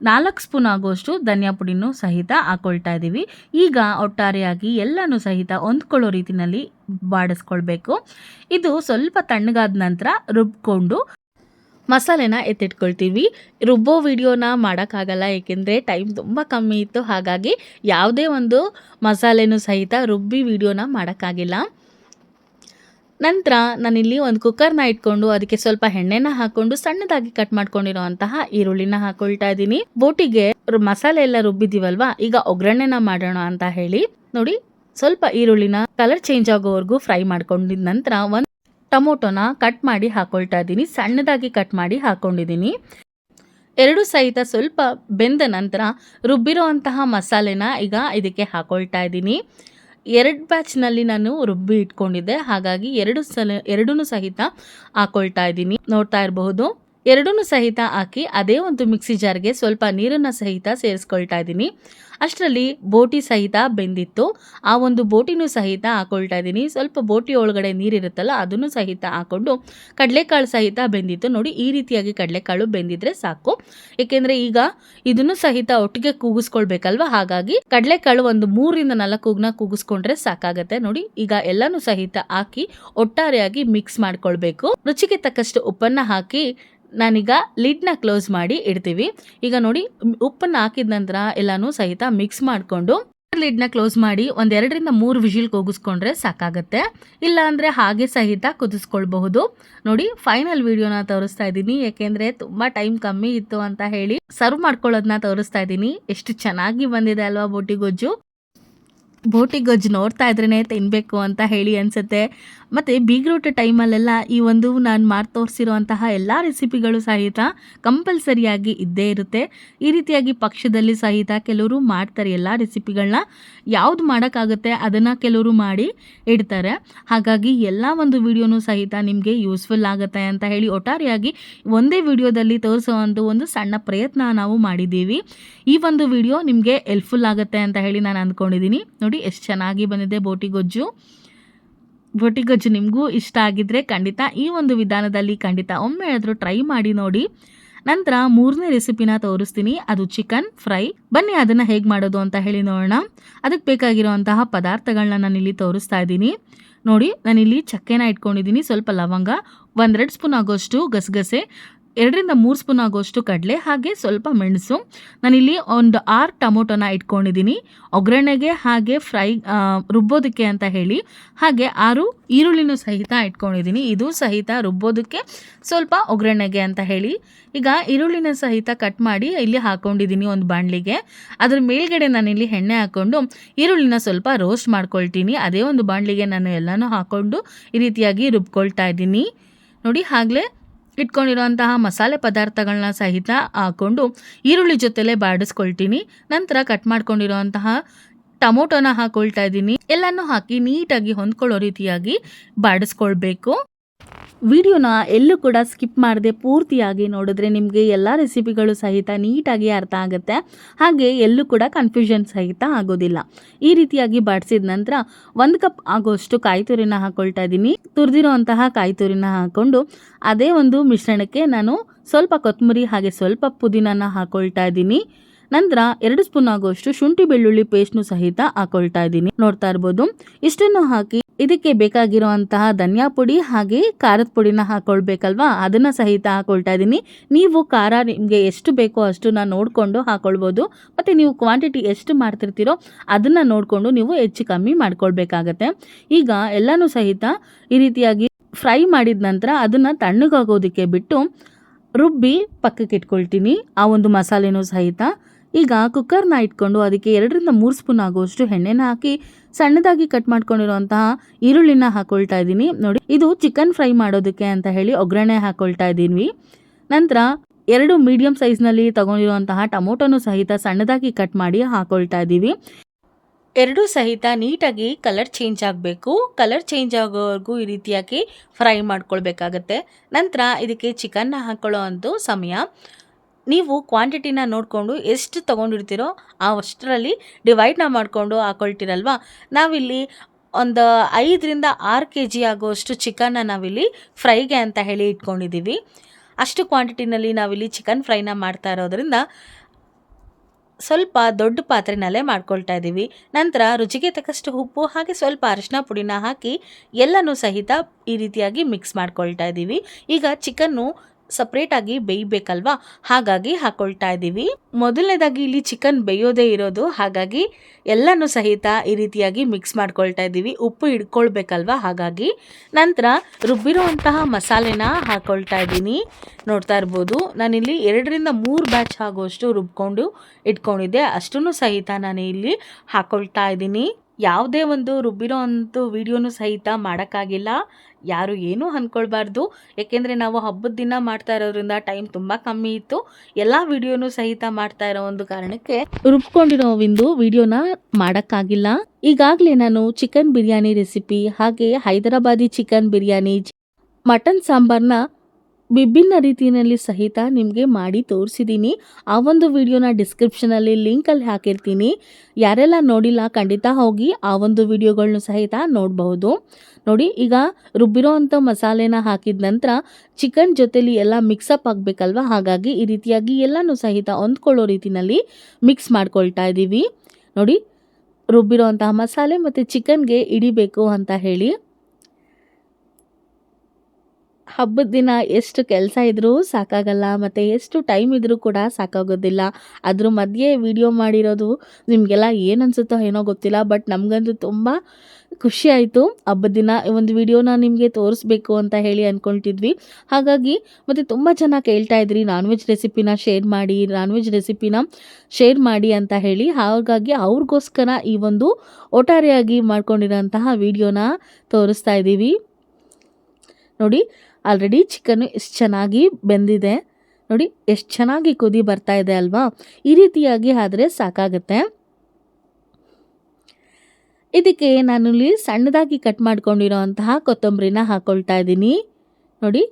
ನಾಲ್ಕು ಸ್ಪೂನ್ ಆಗುವಷ್ಟು ಧನಿಯಾ ಪುಡಿನೂ ಸಹಿತ ಹಾಕೊಳ್ತಾ ಇದ್ದೀವಿ ಈಗ ಒಟ್ಟಾರೆಯಾಗಿ ಎಲ್ಲನೂ ಸಹಿತ ಹೊಂದ್ಕೊಳ್ಳೋ ರೀತಿನಲ್ಲಿ ಬಾಡಿಸ್ಕೊಳ್ಬೇಕು. ಇದು ಸ್ವಲ್ಪ ತಣ್ಣಗಾದ ನಂತರ ರುಬ್ಕೊಂಡು ಮಸಾಲೆನ ಎತ್ತಿಟ್ಕೊಳ್ತೀವಿ. ರುಬ್ಬೋ ವಿಡಿಯೋನ ಮಾಡೋಕ್ಕಾಗಲ್ಲ, ಏಕೆಂದರೆ ಟೈಮ್ ತುಂಬ ಕಮ್ಮಿ ಇತ್ತು. ಹಾಗಾಗಿ ಯಾವುದೇ ಒಂದು ಮಸಾಲೆನೂ ಸಹಿತ ರುಬ್ಬಿ ವಿಡಿಯೋನ ಮಾಡೋಕ್ಕಾಗಿಲ್ಲ. ನಂತರ ನಾನಿಲ್ಲಿ ಒಂದು ಕುಕ್ಕರ್ನ ಇಟ್ಕೊಂಡು ಅದಕ್ಕೆ ಸ್ವಲ್ಪ ಎಣ್ಣೆನ ಹಾಕೊಂಡು ಸಣ್ಣದಾಗಿ ಕಟ್ ಮಾಡ್ಕೊಂಡಿರುವಂತಹ ಈರುಳ್ಳಿನ ಹಾಕೊಳ್ತಾ ಇದ್ದೀನಿ. ಬೋಟಿಗೆ ಮಸಾಲೆ ಎಲ್ಲ ರುಬ್ಬಿದೀವಲ್ವಾ ಈಗ ಒಗ್ಗರಣೆನ ಮಾಡೋಣ ಅಂತ ಹೇಳಿ. ನೋಡಿ, ಸ್ವಲ್ಪ ಈರುಳ್ಳಿನ ಕಲರ್ ಚೇಂಜ್ ಆಗೋವರೆಗೂ ಫ್ರೈ ಮಾಡ್ಕೊಂಡಿದ ನಂತರ ಒಂದು ಟೊಮೊಟೊನ ಕಟ್ ಮಾಡಿ ಹಾಕೊಳ್ತಾ ಇದ್ದೀನಿ, ಸಣ್ಣದಾಗಿ ಕಟ್ ಮಾಡಿ ಹಾಕೊಂಡಿದ್ದೀನಿ. ಎರಡು ಸಹಿತ ಸ್ವಲ್ಪ ಬೆಂದ ನಂತರ ರುಬ್ಬಿರೋ ಅಂತಹ ಮಸಾಲೆನ ಈಗ ಇದಕ್ಕೆ ಹಾಕೊಳ್ತಾ ಇದ್ದೀನಿ. ಎರಡು ಬ್ಯಾಚ್ನಲ್ಲಿ ನಾನು ರುಬ್ಬಿ ಇಟ್ಕೊಂಡಿದ್ದೆ. ಹಾಗಾಗಿ ಎರಡು ಸಲ ಎರಡೂ ಸಹಿತ ಹಾಕೊಳ್ತಾ ಇದ್ದೀನಿ. ನೋಡ್ತಾ ಇರಬಹುದು. ಎರಡೂ ಸಹಿತ ಹಾಕಿ ಅದೇ ಒಂದು ಮಿಕ್ಸಿ ಜಾರ್ಗೆ ಸ್ವಲ್ಪ ನೀರನ್ನು ಸಹಿತ ಸೇರಿಸ್ಕೊಳ್ತಾ ಇದ್ದೀನಿ. ಅಷ್ಟರಲ್ಲಿ ಬೋಟಿ ಸಹಿತ ಬೆಂದಿತ್ತು. ಆ ಒಂದು ಬೋಟಿನೂ ಸಹಿತ ಹಾಕೊಳ್ತಾ ಇದ್ದೀನಿ. ಸ್ವಲ್ಪ ಬೋಟಿ ಒಳಗಡೆ ನೀರಿರುತ್ತಲ್ಲ, ಅದನ್ನು ಸಹಿತ ಹಾಕೊಂಡು ಕಡಲೆಕಾಳು ಸಹಿತ ಬೆಂದಿತ್ತು. ನೋಡಿ, ಈ ರೀತಿಯಾಗಿ ಕಡಲೆಕಾಳು ಬೆಂದಿದ್ರೆ ಸಾಕು. ಏಕೆಂದರೆ ಈಗ ಇದನ್ನು ಸಹಿತ ಒಟ್ಟಿಗೆ ಕೂಗಿಸ್ಕೊಳ್ಬೇಕಲ್ವಾ? ಹಾಗಾಗಿ ಕಡಲೆಕಾಳು ಒಂದು ಮೂರರಿಂದ ನಾಲ್ಕು ಕೂಗ್ನ ಕೂಗಿಸ್ಕೊಂಡ್ರೆ ಸಾಕಾಗತ್ತೆ. ನೋಡಿ, ಈಗ ಎಲ್ಲನೂ ಸಹಿತ ಹಾಕಿ ಒಟ್ಟಾರೆಯಾಗಿ ಮಿಕ್ಸ್ ಮಾಡ್ಕೊಳ್ಬೇಕು. ರುಚಿಗೆ ತಕ್ಕಷ್ಟು ಉಪ್ಪನ್ನ ಹಾಕಿ ನಾನೀಗ ಲಿಡ್ನ ಕ್ಲೋಸ್ ಮಾಡಿ ಇಡ್ತೀವಿ. ಈಗ ನೋಡಿ, ಉಪ್ಪನ್ನು ಹಾಕಿದ ನಂತರ ಎಲ್ಲಾನು ಸಹಿತ ಮಿಕ್ಸ್ ಮಾಡಿಕೊಂಡು ಲಿಡ್ನ ಕ್ಲೋಸ್ ಮಾಡಿ ಒಂದೆರಡರಿಂದ ಮೂರು ವಿಜಿಲ್ ಕೂಗಿಸ್ಕೊಂಡ್ರೆ ಸಾಕಾಗುತ್ತೆ. ಇಲ್ಲ ಅಂದರೆ ಹಾಗೆ ಸಹಿತ ಕುದಿಸ್ಕೊಳ್ಬಹುದು. ನೋಡಿ ಫೈನಲ್ ವಿಡಿಯೋನ ತೋರಿಸ್ತಾ ಇದ್ದೀನಿ. ಯಾಕೆಂದರೆ ತುಂಬ ಟೈಮ್ ಕಮ್ಮಿ ಇತ್ತು ಅಂತ ಹೇಳಿ ಸರ್ವ್ ಮಾಡ್ಕೊಳ್ಳೋದನ್ನ ತೋರಿಸ್ತಾ ಇದ್ದೀನಿ. ಎಷ್ಟು ಚೆನ್ನಾಗಿ ಬಂದಿದೆ ಅಲ್ವಾ ಬೋಟಿ ಗೊಜ್ಜು ಬೋಟಿ ಗೊಜ್ಜು ನೋಡ್ತಾ ಇದ್ರೇ ತಿನ್ನಬೇಕು ಅಂತ ಹೇಳಿ ಅನಿಸುತ್ತೆ. ಮತ್ತು ಬೀಗ್ರೂಟ್ ಟೈಮಲ್ಲೆಲ್ಲ ಈ ಒಂದು ನಾನು ಮಾಡಿ ತೋರಿಸಿರುವಂತಹ ಎಲ್ಲ ರೆಸಿಪಿಗಳು ಸಹಿತ ಕಂಪಲ್ಸರಿಯಾಗಿ ಇದ್ದೇ ಇರುತ್ತೆ. ಈ ರೀತಿಯಾಗಿ ಪಕ್ಷದಲ್ಲಿ ಸಹಿತ ಕೆಲವರು ಮಾಡ್ತಾರೆ ಎಲ್ಲ ರೆಸಿಪಿಗಳನ್ನ ಯಾವ್ದು ಮಾಡೋಕ್ಕಾಗುತ್ತೆ ಅದನ್ನು ಕೆಲವರು ಮಾಡಿ ಇಡ್ತಾರೆ. ಹಾಗಾಗಿ ಎಲ್ಲ ಒಂದು ವಿಡಿಯೋನೂ ಸಹಿತ ನಿಮಗೆ ಯೂಸ್ಫುಲ್ ಆಗುತ್ತೆ ಅಂತ ಹೇಳಿ ಒಟ್ಟಾರೆಯಾಗಿ ಒಂದೇ ವಿಡಿಯೋದಲ್ಲಿ ತೋರಿಸುವಂಥ ಒಂದು ಸಣ್ಣ ಪ್ರಯತ್ನ ನಾವು ಮಾಡಿದ್ದೀವಿ. ಈ ಒಂದು ವಿಡಿಯೋ ನಿಮಗೆ ಹೆಲ್ಪ್ಫುಲ್ ಆಗುತ್ತೆ ಅಂತ ಹೇಳಿ ನಾನು ಅಂದ್ಕೊಂಡಿದ್ದೀನಿ. ನೋಡಿ, ಎಷ್ಟು ಚೆನ್ನಾಗಿ ಬಂದಿದೆ ಬೋಟಿ ಗೊಜ್ಜು. ಬೋಟಿ ಗೊಜ್ಜು ನಿಮಗೂ ಇಷ್ಟ ಆಗಿದ್ರೆ ಖಂಡಿತ ಈ ಒಂದು ವಿಧಾನದಲ್ಲಿ ಖಂಡಿತ ಒಮ್ಮೆ ಆದರೂ ಟ್ರೈ ಮಾಡಿ ನೋಡಿ. ನಂತರ ಮೂರನೇ ರೆಸಿಪಿನ ತೋರಿಸ್ತೀನಿ. ಅದು ಚಿಕನ್ ಫ್ರೈ ಬನ್ನಿ ಅದನ್ನು ಹೇಗೆ ಮಾಡೋದು ಅಂತ ಹೇಳಿ ನೋಡೋಣ. ಅದಕ್ಕೆ ಬೇಕಾಗಿರುವಂತಹ ಪದಾರ್ಥಗಳನ್ನ ನಾನಿಲ್ಲಿ ತೋರಿಸ್ತಾ ಇದ್ದೀನಿ. ನೋಡಿ, ನಾನಿಲ್ಲಿ ಚಕ್ಕೆನ ಇಟ್ಕೊಂಡಿದ್ದೀನಿ. ಸ್ವಲ್ಪ ಲವಂಗ, ಒಂದೆರಡು ಸ್ಪೂನ್ ಆಗೋಷ್ಟು ಗಸಗಸೆ ಎರಡರಿಂದ ಮೂರು ಸ್ಪೂನ್ ಆಗೋಷ್ಟು ಕಡಲೆ, ಹಾಗೆ ಸ್ವಲ್ಪ ಮೆಣಸು. ನಾನಿಲ್ಲಿ ಒಂದು ಆರು ಟೊಮೊಟೊನ ಇಟ್ಕೊಂಡಿದ್ದೀನಿ. ಒಗ್ಗರಣೆಗೆ ಹಾಗೆ ಫ್ರೈ ರುಬ್ಬೋದಕ್ಕೆ ಅಂತ ಹೇಳಿ. ಹಾಗೆ ಆರು ಈರುಳ್ಳಿನೂ ಸಹಿತ ಇಟ್ಕೊಂಡಿದ್ದೀನಿ. ಇದು ಸಹಿತ ರುಬ್ಬೋದಕ್ಕೆ ಸ್ವಲ್ಪ ಒಗ್ಗರಣೆಗೆ ಅಂತ ಹೇಳಿ. ಈಗ ಈರುಳ್ಳಿನ ಸಹಿತ ಕಟ್ ಮಾಡಿ ಇಲ್ಲಿ ಹಾಕೊಂಡಿದ್ದೀನಿ ಒಂದು ಬಾಣಲಿಗೆ. ಅದ್ರ ಮೇಲ್ಗಡೆ ನಾನಿಲ್ಲಿ ಎಣ್ಣೆ ಹಾಕ್ಕೊಂಡು ಈರುಳ್ಳಿನ ಸ್ವಲ್ಪ ರೋಸ್ಟ್ ಮಾಡ್ಕೊಳ್ತೀನಿ. ಅದೇ ಒಂದು ಬಾಣಲಿಗೆ ನಾನು ಎಲ್ಲನೂ ಹಾಕ್ಕೊಂಡು ಈ ರೀತಿಯಾಗಿ ರುಬ್ಕೊಳ್ತಾ ಇದ್ದೀನಿ. ನೋಡಿ ಆಗಲೇ ಇಟ್ಕೊಂಡಿರುವಂತಹ ಮಸಾಲೆ ಪದಾರ್ಥಗಳನ್ನ ಸಹಿತ ಹಾಕ್ಕೊಂಡು ಈರುಳ್ಳಿ ಜೊತೆಲೆ ಬಾಡಿಸ್ಕೊಳ್ತೀನಿ. ನಂತರ ಕಟ್ ಮಾಡ್ಕೊಂಡಿರುವಂತಹ ಟೊಮೊಟೊನ ಹಾಕೊಳ್ತಾ ಇದ್ದೀನಿ. ಎಲ್ಲನೂ ಹಾಕಿ ನೀಟಾಗಿ ಹೊಂದ್ಕೊಳ್ಳೋ ರೀತಿಯಾಗಿ ಬಾಡಿಸ್ಕೊಳ್ಬೇಕು. ವಿಡಿಯೋನ ಎಲ್ಲೂ ಕೂಡ ಸ್ಕಿಪ್ ಮಾಡದೆ ಪೂರ್ತಿಯಾಗಿ ನೋಡಿದ್ರೆ ನಿಮಗೆ ಎಲ್ಲ ರೆಸಿಪಿಗಳು ಸಹಿತ ನೀಟಾಗಿ ಅರ್ಥ ಆಗುತ್ತೆ. ಹಾಗೆ ಎಲ್ಲೂ ಕೂಡ ಕನ್ಫ್ಯೂಷನ್ ಸಹಿತ ಆಗೋದಿಲ್ಲ. ಈ ರೀತಿಯಾಗಿ ಬಾಡಿಸಿದ ನಂತರ ಒಂದು ಕಪ್ ಆಗೋಷ್ಟು ಕಾಯಿ ತುರಿನ ಹಾಕೊಳ್ತಾ ಇದ್ದೀನಿ. ತುರಿದಿರುವಂತಹ ಕಾಯಿ ತುರಿನ ಹಾಕ್ಕೊಂಡು ಅದೇ ಒಂದು ಮಿಶ್ರಣಕ್ಕೆ ನಾನು ಸ್ವಲ್ಪ ಕೊತ್ತಂಬರಿ ಹಾಗೆ ಸ್ವಲ್ಪ ಪುದೀನನ ಹಾಕೊಳ್ತಾ ಇದ್ದೀನಿ. ನಂತರ ಎರಡು ಸ್ಪೂನ್ ಆಗುವಷ್ಟು ಶುಂಠಿ ಬೆಳ್ಳುಳ್ಳಿ ಪೇಸ್ಟ್ನು ಸಹಿತ ಹಾಕೊಳ್ತಾ ಇದ್ದೀನಿ. ನೋಡ್ತಾ ಇರ್ಬೋದು. ಇಷ್ಟನ್ನು ಹಾಕಿ ಇದಕ್ಕೆ ಬೇಕಾಗಿರುವಂತಹ ಧನಿಯಾ ಪುಡಿ ಹಾಗೆ ಖಾರದ ಪುಡಿನ ಹಾಕೊಳ್ಬೇಕಲ್ವಾ? ಅದನ್ನ ಸಹಿತ ಹಾಕೊಳ್ತಾ ಇದ್ದೀನಿ. ನೀವು ಖಾರ ನಿಮಗೆ ಎಷ್ಟು ಬೇಕೋ ಅಷ್ಟನ್ನ ನೋಡಿಕೊಂಡು ಹಾಕೊಳ್ಬೋದು. ಮತ್ತು ನೀವು ಕ್ವಾಂಟಿಟಿ ಎಷ್ಟು ಮಾಡ್ತಿರ್ತೀರೋ ಅದನ್ನು ನೋಡಿಕೊಂಡು ನೀವು ಹೆಚ್ಚು ಕಮ್ಮಿ ಮಾಡ್ಕೊಳ್ಬೇಕಾಗತ್ತೆ. ಈಗ ಎಲ್ಲನೂ ಸಹಿತ ಈ ರೀತಿಯಾಗಿ ಫ್ರೈ ಮಾಡಿದ ನಂತರ ಅದನ್ನು ತಣ್ಣಗಾಗೋದಕ್ಕೆ ಬಿಟ್ಟು ರುಬ್ಬಿ ಪಕ್ಕಕ್ಕೆ ಇಟ್ಕೊಳ್ತೀನಿ ಆ ಒಂದು ಮಸಾಲೆನೂ ಸಹಿತ ಈಗ ಕುಕ್ಕರ್ನ ಇಟ್ಕೊಂಡು ಅದಕ್ಕೆ ಎರಡರಿಂದ ಮೂರು ಸ್ಪೂನ್ ಆಗುವಷ್ಟು ಎಣ್ಣೆನ ಹಾಕಿ ಸಣ್ಣದಾಗಿ ಕಟ್ ಮಾಡ್ಕೊಂಡಿರುವಂತಹ ಈರುಳ್ಳಿನ ಹಾಕೊಳ್ತಾ ಇದ್ದೀನಿ. ನೋಡಿ, ಇದು ಚಿಕನ್ ಫ್ರೈ ಮಾಡೋದಕ್ಕೆ ಅಂತ ಹೇಳಿ ಒಗ್ಗರಣೆ ಹಾಕೊಳ್ತಾ ಇದ್ದೀವಿ ನಂತರ ಎರಡು ಮೀಡಿಯಂ ಸೈಜ್ನಲ್ಲಿ ತಗೊಂಡಿರುವಂತಹ ಟೊಮೊಟೊನು ಸಹಿತ ಸಣ್ಣದಾಗಿ ಕಟ್ ಮಾಡಿ ಹಾಕೊಳ್ತಾ ಇದ್ದೀವಿ. ಎರಡೂ ಸಹಿತ ನೀಟಾಗಿ ಕಲರ್ ಚೇಂಜ್ ಆಗಬೇಕು. ಕಲರ್ ಚೇಂಜ್ ಆಗೋವರೆಗೂ ಈ ರೀತಿಯಾಗಿ ಫ್ರೈ ಮಾಡ್ಕೊಳ್ಬೇಕಾಗತ್ತೆ. ನಂತರ ಇದಕ್ಕೆ ಚಿಕನ್ನ ಹಾಕೊಳ್ಳೋ ಸಮಯ. ನೀವು ಕ್ವಾಂಟಿಟಿನ ನೋಡಿಕೊಂಡು ಎಷ್ಟು ತೊಗೊಂಡಿರ್ತೀರೋ ಆ ಅಷ್ಟರಲ್ಲಿ ಡಿವೈಡ್ನ ಮಾಡಿಕೊಂಡು ಹಾಕೊಳ್ತೀರಲ್ವ? ನಾವಿಲ್ಲಿ ಒಂದು ಐದರಿಂದ ಆರು ಕೆ ಜಿ ಆಗುವಷ್ಟು ಚಿಕನ್ನ ನಾವಿಲ್ಲಿ ಫ್ರೈಗೆ ಅಂತ ಹೇಳಿ ಇಟ್ಕೊಂಡಿದ್ದೀವಿ ಅಷ್ಟು ಕ್ವಾಂಟಿಟಿನಲ್ಲಿ ನಾವಿಲ್ಲಿ ಚಿಕನ್ ಫ್ರೈನ ಮಾಡ್ತಾ ಇರೋದ್ರಿಂದ ಸ್ವಲ್ಪ ದೊಡ್ಡ ಪಾತ್ರೆನಲ್ಲೇ ಮಾಡ್ಕೊಳ್ತಾ ಇದ್ದೀವಿ ನಂತರ ರುಚಿಗೆ ತಕ್ಕಷ್ಟು ಉಪ್ಪು ಹಾಗೆ ಸ್ವಲ್ಪ ಅರಿಶಿನ ಪುಡಿನ ಹಾಕಿ ಎಲ್ಲನೂ ಸಹಿತ ಈ ರೀತಿಯಾಗಿ ಮಿಕ್ಸ್ ಮಾಡ್ಕೊಳ್ತಾ ಇದ್ದೀವಿ ಈಗ ಚಿಕನ್ನು ಸಪ್ರೇಟಾಗಿ ಬೇಯಬೇಕಲ್ವಾ? ಹಾಗಾಗಿ ಹಾಕೊಳ್ತಾ ಇದ್ದೀವಿ. ಮೊದಲನೇದಾಗಿ ಇಲ್ಲಿ ಚಿಕನ್ ಬೇಯೋದೇ ಇರೋದು. ಹಾಗಾಗಿ ಎಲ್ಲನೂ ಸಹಿತ ಈ ರೀತಿಯಾಗಿ ಮಿಕ್ಸ್ ಮಾಡ್ಕೊಳ್ತಾ ಇದ್ದೀವಿ. ಉಪ್ಪು ಹಿಡ್ಕೊಳ್ಬೇಕಲ್ವಾ? ಹಾಗಾಗಿ ನಂತರ ರುಬ್ಬಿರುವಂತಹ ಮಸಾಲೆನ ಹಾಕೊಳ್ತಾ ಇದ್ದೀನಿ. ನೋಡ್ತಾ ಇರ್ಬೋದು. ನಾನಿಲ್ಲಿ ಎರಡರಿಂದ ಮೂರು ಬ್ಯಾಚ್ ಆಗುವಷ್ಟು ರುಬ್ಕೊಂಡು ಇಟ್ಕೊಂಡಿದ್ದೆ. ಅಷ್ಟನ್ನು ಸಹಿತ ನಾನು ಇಲ್ಲಿ ಹಾಕೊಳ್ತಾ ಇದ್ದೀನಿ. ಯಾವುದೇ ಒಂದು ರುಬ್ಬಿರೋ ಅಂಥ ವಿಡಿಯೋನು ಸಹಿತ ಮಾಡೋಕ್ಕಾಗಿಲ್ಲ. ಯಾರು ಏನೂ ಅಂದ್ಕೊಳ್ಬಾರ್ದು ಏಕೆಂದರೆ ನಾವು ಹಬ್ಬದ ದಿನ ಮಾಡ್ತಾ ಇರೋದ್ರಿಂದ ಟೈಮ್ ತುಂಬ ಕಮ್ಮಿ ಇತ್ತು. ಎಲ್ಲ ವಿಡಿಯೋನು ಸಹಿತ ಮಾಡ್ತಾ ಇರೋ ಒಂದು ಕಾರಣಕ್ಕೆ ರುಬ್ಕೊಂಡಿರೋ ಒಂದು ವಿಡಿಯೋನ ಮಾಡೋಕ್ಕಾಗಿಲ್ಲ. ಈಗಾಗಲೇ ನಾನು ಚಿಕನ್ ಬಿರಿಯಾನಿ ರೆಸಿಪಿ ಹಾಗೆ ಹೈದರಾಬಾದಿ ಚಿಕನ್ ಬಿರಿಯಾನಿ, ಮಟನ್ ಸಾಂಬಾರ್ನ ವಿಭಿನ್ನ ರೀತಿಯಲ್ಲಿ ಸಹಿತ ನಿಮಗೆ ಮಾಡಿ ತೋರಿಸಿದ್ದೀನಿ ಆ ಒಂದು ವಿಡಿಯೋನ ಡಿಸ್ಕ್ರಿಪ್ಷನಲ್ಲಿ ಲಿಂಕಲ್ಲಿ ಹಾಕಿರ್ತೀನಿ. ಯಾರೆಲ್ಲ ನೋಡಿಲ್ಲ ಖಂಡಿತ ಹೋಗಿ ಆ ಒಂದು ವಿಡಿಯೋಗಳನ್ನೂ ಸಹಿತ ನೋಡಬಹುದು. ನೋಡಿ, ಈಗ ರುಬ್ಬಿರೋ ಅಂಥ ಮಸಾಲೆನ ಹಾಕಿದ ನಂತರ ಚಿಕನ್ ಜೊತೆಲಿ ಎಲ್ಲ ಮಿಕ್ಸಪ್ ಆಗಬೇಕಲ್ವ? ಹಾಗಾಗಿ ಈ ರೀತಿಯಾಗಿ ಎಲ್ಲನೂ ಸಹಿತ ಹೊಂದ್ಕೊಳ್ಳೋ ರೀತಿಯಲ್ಲಿ ಮಿಕ್ಸ್ ಮಾಡ್ಕೊಳ್ತಾ ಇದ್ದೀವಿ ನೋಡಿ, ರುಬ್ಬಿರೋ ಅಂತಹ ಮಸಾಲೆ ಮತ್ತು ಚಿಕನ್ಗೆ ಇಡಿಬೇಕು ಅಂತ ಹೇಳಿ. ಹಬ್ಬದ ದಿನ ಎಷ್ಟು ಕೆಲಸ ಇದ್ರೂ ಸಾಕಾಗಲ್ಲ, ಮತ್ತು ಎಷ್ಟು ಟೈಮ್ ಇದ್ರೂ ಕೂಡ ಸಾಕಾಗೋದಿಲ್ಲ. ಅದ್ರ ಮಧ್ಯೆ ವಿಡಿಯೋ ಮಾಡಿರೋದು ನಿಮಗೆಲ್ಲ ಏನನ್ಸುತ್ತೋ ಏನೋ ಗೊತ್ತಿಲ್ಲ ಬಟ್ ನಮಗಂತೂ ತುಂಬ ಖುಷಿ ಆಯಿತು ಹಬ್ಬದ ದಿನ ಈ ಒಂದು ವಿಡಿಯೋನ ನಿಮಗೆ ತೋರಿಸ್ಬೇಕು ಅಂತ ಹೇಳಿ ಅಂದ್ಕೊಳ್ತಿದ್ವಿ ಹಾಗಾಗಿ ಮತ್ತು ತುಂಬ ಜನ ಕೇಳ್ತಾ ಇದ್ರಿ ನಾನ್ ವೆಜ್ ರೆಸಿಪಿನ ಶೇರ್ ಮಾಡಿ ನಾನ್ ವೆಜ್ ರೆಸಿಪಿನ ಶೇರ್ ಮಾಡಿ ಅಂತ ಹೇಳಿ. ಹಾಗಾಗಿ ಅವ್ರಿಗೋಸ್ಕರ ಈ ಒಂದು ಒಟ್ಟಾರೆಯಾಗಿ ಮಾಡ್ಕೊಂಡಿರೋಂತಹ ವಿಡಿಯೋನ ತೋರಿಸ್ತಾ ಇದ್ದೀವಿ. ನೋಡಿ ಆಲ್ರೆಡಿ ಚಿಕನ್ನು ಎಷ್ಟು ಚೆನ್ನಾಗಿ ಬೆಂದಿದೆ. ನೋಡಿ, ಎಷ್ಟು ಚೆನ್ನಾಗಿ ಕುದಿ ಬರ್ತಾ ಇದೆ ಅಲ್ವಾ? ಈ ರೀತಿಯಾಗಿ ಆದರೆ ಸಾಕಾಗುತ್ತೆ. ಇದಕ್ಕೆ ನಾನು ಇಲ್ಲಿ ಸಣ್ಣದಾಗಿ ಕಟ್ ಮಾಡ್ಕೊಂಡಿರೋ ಅಂತಹ ಕೊತ್ತಂಬರಿನ ಹಾಕ್ಕೊಳ್ತಾ ಇದ್ದೀನಿ. ನೋಡಿ.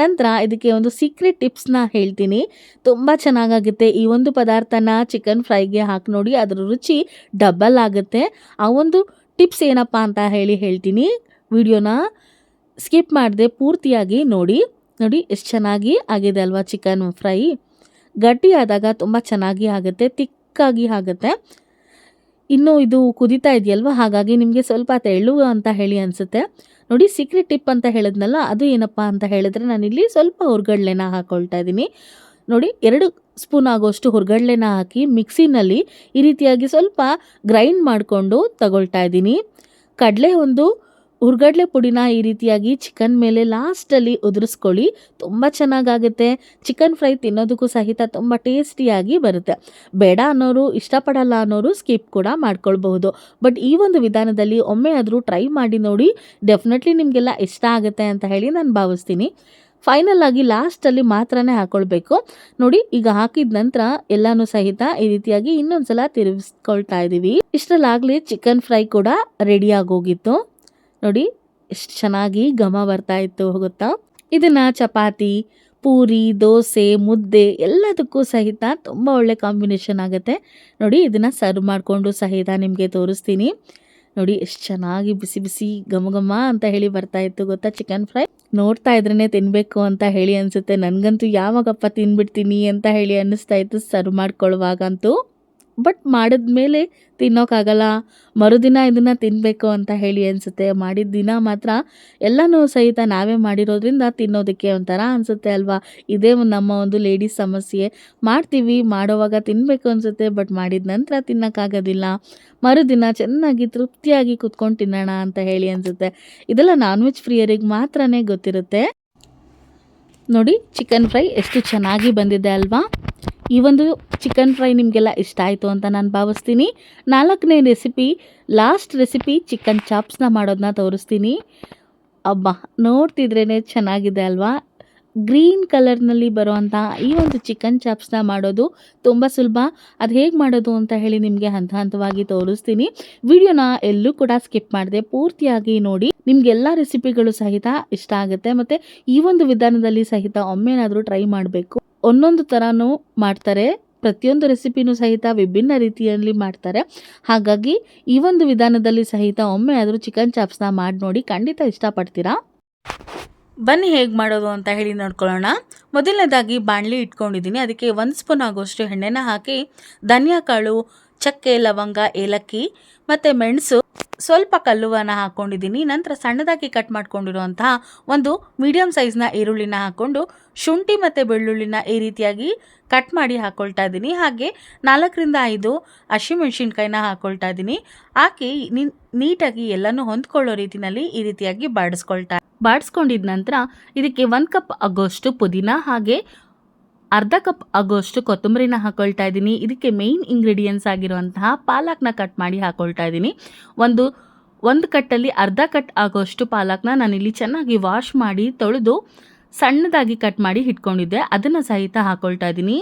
ನಂತರ ಇದಕ್ಕೆ ಒಂದು ಸೀಕ್ರೆಟ್ ಟಿಪ್ಸ್ನ ಹೇಳ್ತೀನಿ. ತುಂಬ ಚೆನ್ನಾಗಾಗುತ್ತೆ. ಈ ಒಂದು ಪದಾರ್ಥನ ಚಿಕನ್ ಫ್ರೈಗೆ ಹಾಕಿ ನೋಡಿ, ಅದರ ರುಚಿ ಡಬಲ್ ಆಗುತ್ತೆ. ಆ ಒಂದು ಟಿಪ್ಸ್ ಏನಪ್ಪ ಅಂತ ಹೇಳಿ ಹೇಳ್ತೀನಿ. ವಿಡಿಯೋನ ಸ್ಕಿಪ್ ಮಾಡದೆ ಪೂರ್ತಿಯಾಗಿ ನೋಡಿ. ನೋಡಿ, ಎಷ್ಟು ಚೆನ್ನಾಗಿ ಆಗಿದೆ ಅಲ್ವಾ ಚಿಕನ್ ಫ್ರೈ? ಗಟ್ಟಿ ಆದಾಗ ತುಂಬ ಚೆನ್ನಾಗಿ ಆಗುತ್ತೆ, ತಿಕ್ಕಾಗಿ ಆಗುತ್ತೆ. ಇನ್ನು ಇದು ಕುದೀತಾ ಇದೆಯಲ್ವ? ಹಾಗಾಗಿ ನಿಮಗೆ ಸ್ವಲ್ಪ ತೆಳ್ಳು ಅಂತ ಹೇಳಿ ಅನಿಸುತ್ತೆ. ನೋಡಿ ಸೀಕ್ರೆಟ್ ಟಿಪ್ ಅಂತ ಹೇಳಿದ್ನಲ್ಲ, ಅದು ಏನಪ್ಪ ಅಂತ ಹೇಳಿದ್ರೆ ನಾನಿಲ್ಲಿ ಸ್ವಲ್ಪ ಹುರ್ಗಡ್ಲೆನ ಹಾಕ್ಕೊಳ್ತಾ ಇದ್ದೀನಿ ನೋಡಿ ಎರಡು ಸ್ಪೂನ್ ಆಗೋಷ್ಟು ಹುರ್ಗಡ್ಲೆನ ಹಾಕಿ ಮಿಕ್ಸಿನಲ್ಲಿ ಈ ರೀತಿಯಾಗಿ ಸ್ವಲ್ಪ ಗ್ರೈಂಡ್ ಮಾಡಿಕೊಂಡು ತಗೊಳ್ತಾ ಇದ್ದೀನಿ. ಕಡಲೆ ಒಂದು, ಹುರ್ಗಡ್ಲೆ ಪುಡಿನ ಈ ರೀತಿಯಾಗಿ ಚಿಕನ್ ಮೇಲೆ ಲಾಸ್ಟಲ್ಲಿ ಉದುರಿಸ್ಕೊಳ್ಳಿ. ತುಂಬ ಚೆನ್ನಾಗಾಗುತ್ತೆ. ಚಿಕನ್ ಫ್ರೈ ತಿನ್ನೋದಕ್ಕೂ ಸಹಿತ ತುಂಬ ಟೇಸ್ಟಿಯಾಗಿ ಬರುತ್ತೆ. ಬೇಡ ಅನ್ನೋರು, ಇಷ್ಟಪಡಲ್ಲ ಅನ್ನೋರು ಸ್ಕಿಪ್ ಕೂಡ ಮಾಡ್ಕೊಳ್ಬಹುದು. ಬಟ್ ಈ ಒಂದು ವಿಧಾನದಲ್ಲಿ ಒಮ್ಮೆ ಆದರೂ ಟ್ರೈ ಮಾಡಿ ನೋಡಿ, ಡೆಫಿನೆಟ್ಲಿ ನಿಮಗೆಲ್ಲ ಇಷ್ಟ ಆಗುತ್ತೆ ಅಂತ ಹೇಳಿ ನಾನು ಭಾವಿಸ್ತೀನಿ. ಫೈನಲ್ ಆಗಿ ಲಾಸ್ಟಲ್ಲಿ ಮಾತ್ರನೇ ಹಾಕೊಳ್ಬೇಕು. ನೋಡಿ, ಈಗ ಹಾಕಿದ ನಂತರ ಎಲ್ಲಾನು ಸಹಿತ ಈ ರೀತಿಯಾಗಿ ಇನ್ನೊಂದ್ಸಲ ತಿರುಗಿಸ್ಕೊಳ್ತಾ ಇದ್ದೀವಿ. ಇಷ್ಟರಲ್ಲಾಗಲಿ ಚಿಕನ್ ಫ್ರೈ ಕೂಡ ರೆಡಿ ಆಗೋಗಿತ್ತು. ನೋಡಿ, ಎಷ್ಟು ಚೆನ್ನಾಗಿ ಘಮ ಬರ್ತಾ ಇತ್ತು ಗೊತ್ತಾ ಇದನ್ನ ಚಪಾತಿ, ಪೂರಿ, ದೋಸೆ, ಮುದ್ದೆ ಎಲ್ಲದಕ್ಕೂ ಸಹಿತ ತುಂಬ ಒಳ್ಳೆ ಕಾಂಬಿನೇಷನ್ ಆಗುತ್ತೆ. ನೋಡಿ, ಇದನ್ನು ಸರ್ವ್ ಮಾಡಿಕೊಂಡು ಸಹಿತ ನಿಮಗೆ ತೋರಿಸ್ತೀನಿ. ನೋಡಿ, ಎಷ್ಟು ಚೆನ್ನಾಗಿ ಬಿಸಿ ಬಿಸಿ ಘಮ ಘಮ ಅಂತ ಹೇಳಿ ಬರ್ತಾ ಇತ್ತು ಗೊತ್ತಾ ಚಿಕನ್ ಫ್ರೈ ನೋಡ್ತಾ ಇದ್ರೇ ತಿನ್ಬೇಕು ಅಂತ ಹೇಳಿ ಅನ್ಸುತ್ತೆ. ನನಗಂತೂ ಯಾವಾಗಪ್ಪ ತಿನ್ಬಿಡ್ತೀನಿ ಅಂತ ಹೇಳಿ ಅನ್ನಿಸ್ತಾ ಇತ್ತು. ಸರ್ವ್ ಮಾಡ್ಕೊಳ್ಳುವಾಗಂತೂ ಬಟ್ ಮಾಡಿದ್ಮೇಲೆ ತಿನ್ನೋಕ್ಕಾಗಲ್ಲ ಮರುದಿನ ಇದನ್ನು ತಿನ್ನಬೇಕು ಅಂತ ಹೇಳಿ ಅನಿಸುತ್ತೆ. ಮಾಡಿದ ದಿನ ಮಾತ್ರ ಎಲ್ಲನೂ ಸಹಿತ ನಾವೇ ಮಾಡಿರೋದ್ರಿಂದ ತಿನ್ನೋದಕ್ಕೆ ಒಂಥರ ಅನಿಸುತ್ತೆ ಅಲ್ವಾ? ಇದೇ ನಮ್ಮ ಒಂದು ಲೇಡೀಸ್ ಸಮಸ್ಯೆ. ಮಾಡ್ತೀವಿ, ಮಾಡೋವಾಗ ತಿನ್ನಬೇಕು ಅನಿಸುತ್ತೆ, ಬಟ್ ಮಾಡಿದ ನಂತರ ತಿನ್ನೋಕ್ಕಾಗೋದಿಲ್ಲ ಮರುದಿನ ಚೆನ್ನಾಗಿ ತೃಪ್ತಿಯಾಗಿ ಕುತ್ಕೊಂಡು ತಿನ್ನೋಣ ಅಂತ ಹೇಳಿ ಅನಿಸುತ್ತೆ. ಇದೆಲ್ಲ ನಾನ್ ವೆಜ್ ಫ್ರೀಯರಿಗೆ ಮಾತ್ರನೇ ಗೊತ್ತಿರುತ್ತೆ. ನೋಡಿ ಚಿಕನ್ ಫ್ರೈ ಎಷ್ಟು ಚೆನ್ನಾಗಿ ಬಂದಿದೆ ಅಲ್ವಾ? ಈ ಒಂದು ಚಿಕನ್ ಫ್ರೈ ನಿಮಗೆಲ್ಲ ಇಷ್ಟ ಆಯಿತು ಅಂತ ನಾನು ಭಾವಿಸ್ತೀನಿ. ನಾಲ್ಕನೇ ರೆಸಿಪಿ ಲಾಸ್ಟ್ ರೆಸಿಪಿ ಚಿಕನ್ ಚಾಪ್ಸ್ನ ಮಾಡೋದನ್ನ ತೋರಿಸ್ತೀನಿ. ಅಬ್ಬಾ ನೋಡ್ತಿದ್ರೇ ಚೆನ್ನಾಗಿದೆ ಅಲ್ವಾ? ಗ್ರೀನ್ ಕಲರ್ನಲ್ಲಿ ಬರುವಂಥ ಈ ಒಂದು ಚಿಕನ್ ಚಾಪ್ಸ್ನ ಮಾಡೋದು ತುಂಬ ಸುಲಭ. ಅದು ಹೇಗೆ ಮಾಡೋದು ಅಂತ ಹೇಳಿ ನಿಮಗೆ ಹಂತ ಹಂತವಾಗಿ ತೋರಿಸ್ತೀನಿ. ವಿಡಿಯೋನ ಎಲ್ಲೂ ಕೂಡ ಸ್ಕಿಪ್ ಮಾಡಿದೆ, ಪೂರ್ತಿಯಾಗಿ ನೋಡಿ. ನಿಮಗೆಲ್ಲ ರೆಸಿಪಿಗಳು ಸಹಿತ ಇಷ್ಟ ಆಗುತ್ತೆ. ಮತ್ತು ಈ ಒಂದು ವಿಧಾನದಲ್ಲಿ ಸಹಿತ ಒಮ್ಮೆನಾದರೂ ಟ್ರೈ ಮಾಡಬೇಕು. ಒಂದೊಂದು ಥರನೂ ಮಾಡ್ತಾರೆ. ಪ್ರತಿಯೊಂದು ರೆಸಿಪಿನೂ ಸಹಿತ ವಿಭಿನ್ನ ರೀತಿಯಲ್ಲಿ ಮಾಡ್ತಾರೆ. ಹಾಗಾಗಿ ಈ ಒಂದು ವಿಧಾನದಲ್ಲಿ ಸಹಿತ ಒಮ್ಮೆ ಆದರೂ ಚಿಕನ್ ಚಾಪ್ಸ್ನ ಮಾಡಿ ನೋಡಿ. ಖಂಡಿತ ಇಷ್ಟಪಡ್ತೀರಾ? ಬನ್ನಿ ಹೇಗೆ ಮಾಡೋದು ಅಂತ ಹೇಳಿ ನೋಡ್ಕೊಳ್ಳೋಣ. ಮೊದಲನೇದಾಗಿ ಬಾಣಲಿ ಇಟ್ಕೊಂಡಿದ್ದೀನಿ. ಅದಕ್ಕೆ ಒಂದು ಸ್ಪೂನ್ ಆಗೋಷ್ಟು ಎಣ್ಣೆನ ಹಾಕಿ ಧನಿಯಾ ಕಾಳು ಚಕ್ಕೆ, ಲವಂಗ, ಏಲಕ್ಕಿ ಮತ್ತು ಮೆಣಸು ಸ್ವಲ್ಪ ಕಲ್ಲುವನ್ನು ಹಾಕ್ಕೊಂಡಿದ್ದೀನಿ ನಂತರ ಸಣ್ಣದಾಗಿ ಕಟ್ ಮಾಡ್ಕೊಂಡಿರುವಂತಹ ಒಂದು ಮೀಡಿಯಮ್ ಸೈಜ್ನ ಈರುಳ್ಳಿನ ಹಾಕ್ಕೊಂಡು ಶುಂಠಿ ಮತ್ತು ಬೆಳ್ಳುಳ್ಳಿನ ಈ ರೀತಿಯಾಗಿ ಕಟ್ ಮಾಡಿ ಹಾಕ್ಕೊಳ್ತಾ ಇದ್ದೀನಿ. ಹಾಗೆ ನಾಲ್ಕರಿಂದ ಐದು ಹಸಿಮೆಣ್ಸಿನ್ಕಾಯಿನ ಹಾಕ್ಕೊಳ್ತಾ ಇದ್ದೀನಿ. ಹಾಕಿ ನೀಟಾಗಿ ಎಲ್ಲನೂ ಹೊಂದ್ಕೊಳ್ಳೋ ರೀತಿಯಲ್ಲಿ ಈ ರೀತಿಯಾಗಿ ಬಾಡಿಸ್ಕೊಳ್ತಾ ಬಾಡಿಸ್ಕೊಂಡಿದ ನಂತರ ಇದಕ್ಕೆ ಒಂದು ಕಪ್ ಆಗೋಷ್ಟು ಪುದೀನ ಹಾಗೆ ಅರ್ಧ ಕಪ್ ಆಗೋಷ್ಟು ಕೊತ್ತಂಬರಿನ ಹಾಕೊಳ್ತಾ ಇದ್ದೀನಿ. ಇದಕ್ಕೆ ಮೇಯ್ನ್ ಇಂಗ್ರೀಡಿಯೆಂಟ್ಸ್ ಆಗಿರುವಂತಹ ಪಾಲಕ್ನ ಕಟ್ ಮಾಡಿ ಹಾಕೊಳ್ತಾ ಇದ್ದೀನಿ. ಒಂದು ಒಂದು ಕಟ್ಟಲ್ಲಿ ಅರ್ಧ ಕಟ್ ಆಗೋಷ್ಟು ಪಾಲಕ್ನ ನಾನಿಲ್ಲಿ ಚೆನ್ನಾಗಿ ವಾಶ್ ಮಾಡಿ ತೊಳೆದು ಸಣ್ಣದಾಗಿ ಕಟ್ ಮಾಡಿ ಇಟ್ಕೊಂಡಿದ್ದೆ ಅದನ್ನು ಸಹಿತ ಹಾಕೊಳ್ತಾ ಇದ್ದೀನಿ.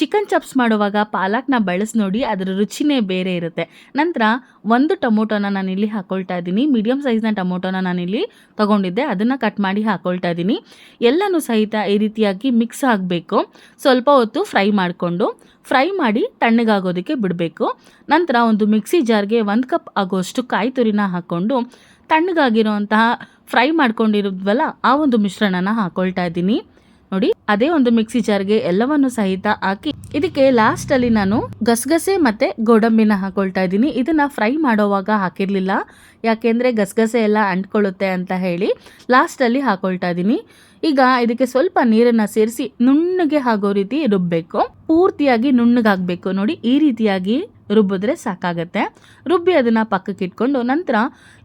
ಚಿಕನ್ ಚಾಪ್ಸ್ ಮಾಡುವಾಗ ಪಾಲಕ್ನ ಬಳಸಿ ನೋಡಿ ಅದರ ರುಚಿನೇ ಬೇರೆ ಇರುತ್ತೆ. ನಂತರ ಒಂದು ಟೊಮೊಟೊನ ನಾನಿಲ್ಲಿ ಹಾಕೊಳ್ತಾ ಇದ್ದೀನಿ. ಮೀಡಿಯಮ್ ಸೈಜ್ನ ಟೊಮೊಟೊನ ಇಲ್ಲಿ ತೊಗೊಂಡಿದ್ದೆ. ಅದನ್ನು ಕಟ್ ಮಾಡಿ ಹಾಕ್ಕೊಳ್ತಾ ಇದ್ದೀನಿ. ಎಲ್ಲನೂ ಸಹಿತ ಈ ರೀತಿಯಾಗಿ ಮಿಕ್ಸ್ ಆಗಬೇಕು. ಸ್ವಲ್ಪ ಹೊತ್ತು ಫ್ರೈ ಮಾಡಿಕೊಂಡು ಫ್ರೈ ಮಾಡಿ ತಣ್ಣಗಾಗೋದಕ್ಕೆ ಬಿಡಬೇಕು. ನಂತರ ಒಂದು ಮಿಕ್ಸಿ ಜಾರ್ಗೆ ಒಂದು ಕಪ್ ಆಗೋಷ್ಟು ಕಾಯಿ ತುರಿನ ಹಾಕ್ಕೊಂಡು ತಣ್ಣಗಾಗಿರೋಂತಹ ಫ್ರೈ ಮಾಡ್ಕೊಂಡಿರೋದ್ವಲ್ಲ ಆ ಒಂದು ಮಿಶ್ರಣನ ಹಾಕೊಳ್ತಾ ಇದ್ದೀನಿ. ನೋಡಿ, ಅದೇ ಒಂದು ಮಿಕ್ಸಿ ಜಾರ್ಗೆ ಎಲ್ಲವನ್ನು ಸಹಿತ ಹಾಕಿ, ಇದಕ್ಕೆ ಲಾಸ್ಟ್ ಅಲ್ಲಿ ನಾನು ಗಸಗಸೆ ಮತ್ತೆ ಗೋಡಂಬಿನ ಹಾಕೊಳ್ತಾ ಇದ್ದೀನಿ. ಇದನ್ನ ಫ್ರೈ ಮಾಡೋವಾಗ ಹಾಕಿರ್ಲಿಲ್ಲ. ಯಾಕೆಂದ್ರೆ ಗಸಗಸೆ ಎಲ್ಲ ಅಂಟ್ಕೊಳ್ಳುತ್ತೆ ಅಂತ ಹೇಳಿ ಲಾಸ್ಟ್ ಅಲ್ಲಿ ಹಾಕೊಳ್ತಾ ಇದ್ದೀನಿ. ಈಗ ಇದಕ್ಕೆ ಸ್ವಲ್ಪ ನೀರನ್ನ ಸೇರಿಸಿ ನುಣ್ಣಗೆ ಆಗೋ ರೀತಿ ರುಬ್ಬೇಕು. ಪೂರ್ತಿಯಾಗಿ ನುಣ್ಣಗಾಗಬೇಕು. ನೋಡಿ, ಈ ರೀತಿಯಾಗಿ ರುಬ್ಬಿದ್ರೆ ಸಾಕಾಗತ್ತೆ. ರುಬ್ಬಿ ಅದನ್ನ ಪಕ್ಕಕ್ಕೆ ಇಟ್ಕೊಂಡು ನಂತರ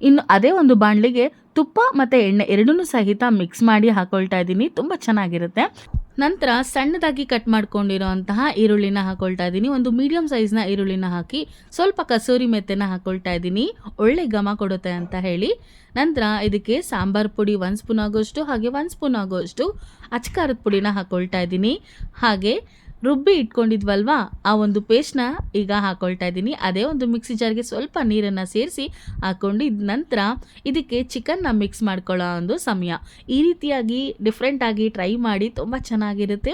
ಇನ್ನು ಅದೇ ಒಂದು ಬಾಣಲಿಗೆ ತುಪ್ಪ ಮತ್ತು ಎಣ್ಣೆ ಎರಡನ್ನೂ ಸಹಿತ ಮಿಕ್ಸ್ ಮಾಡಿ ಹಾಕೊಳ್ತಾ ಇದ್ದೀನಿ. ತುಂಬ ಚೆನ್ನಾಗಿರುತ್ತೆ. ನಂತರ ಸಣ್ಣದಾಗಿ ಕಟ್ ಮಾಡ್ಕೊಂಡಿರೋ ಅಂತಹ ಈರುಳ್ಳಿನ ಹಾಕೊಳ್ತಾ ಇದ್ದೀನಿ. ಒಂದು ಮೀಡಿಯಂ ಸೈಜ್ನ ಈರುಳ್ಳಿನ ಹಾಕಿ ಸ್ವಲ್ಪ ಕಸೂರಿ ಮೆತ್ತೆನ ಹಾಕೊಳ್ತಾ ಇದ್ದೀನಿ. ಒಳ್ಳೆ ಘಮ ಕೊಡುತ್ತೆ ಅಂತ ಹೇಳಿ. ನಂತರ ಇದಕ್ಕೆ ಸಾಂಬಾರ್ ಪುಡಿ ಒಂದು ಸ್ಪೂನ್ ಆಗೋಷ್ಟು ಹಾಗೆ ಒಂದು ಸ್ಪೂನ್ ಆಗೋಷ್ಟು ಅಚ್ಕಾರದ ಪುಡಿನ ಹಾಕೊಳ್ತಾ ಇದ್ದೀನಿ. ಹಾಗೆ ರುಬ್ಬಿ ಇಟ್ಕೊಂಡಿದ್ವಲ್ವಾ? ಆ ಒಂದು ಪೇಸ್ಟ್ನ ಈಗ ಹಾಕೊಳ್ತಾ ಇದ್ದೀನಿ. ಅದೇ ಒಂದು ಮಿಕ್ಸಿ ಜಾರ್ಗೆ ಸ್ವಲ್ಪ ನೀರನ್ನು ಸೇರಿಸಿ ಹಾಕೊಂಡಿದ ನಂತರ ಇದಕ್ಕೆ ಚಿಕನ್ನ ಮಿಕ್ಸ್ ಮಾಡ್ಕೊಳ್ಳೋ ಒಂದು ಸಮಯ. ಈ ರೀತಿಯಾಗಿ ಡಿಫ್ರೆಂಟಾಗಿ ಟ್ರೈ ಮಾಡಿ ತುಂಬ ಚೆನ್ನಾಗಿರುತ್ತೆ.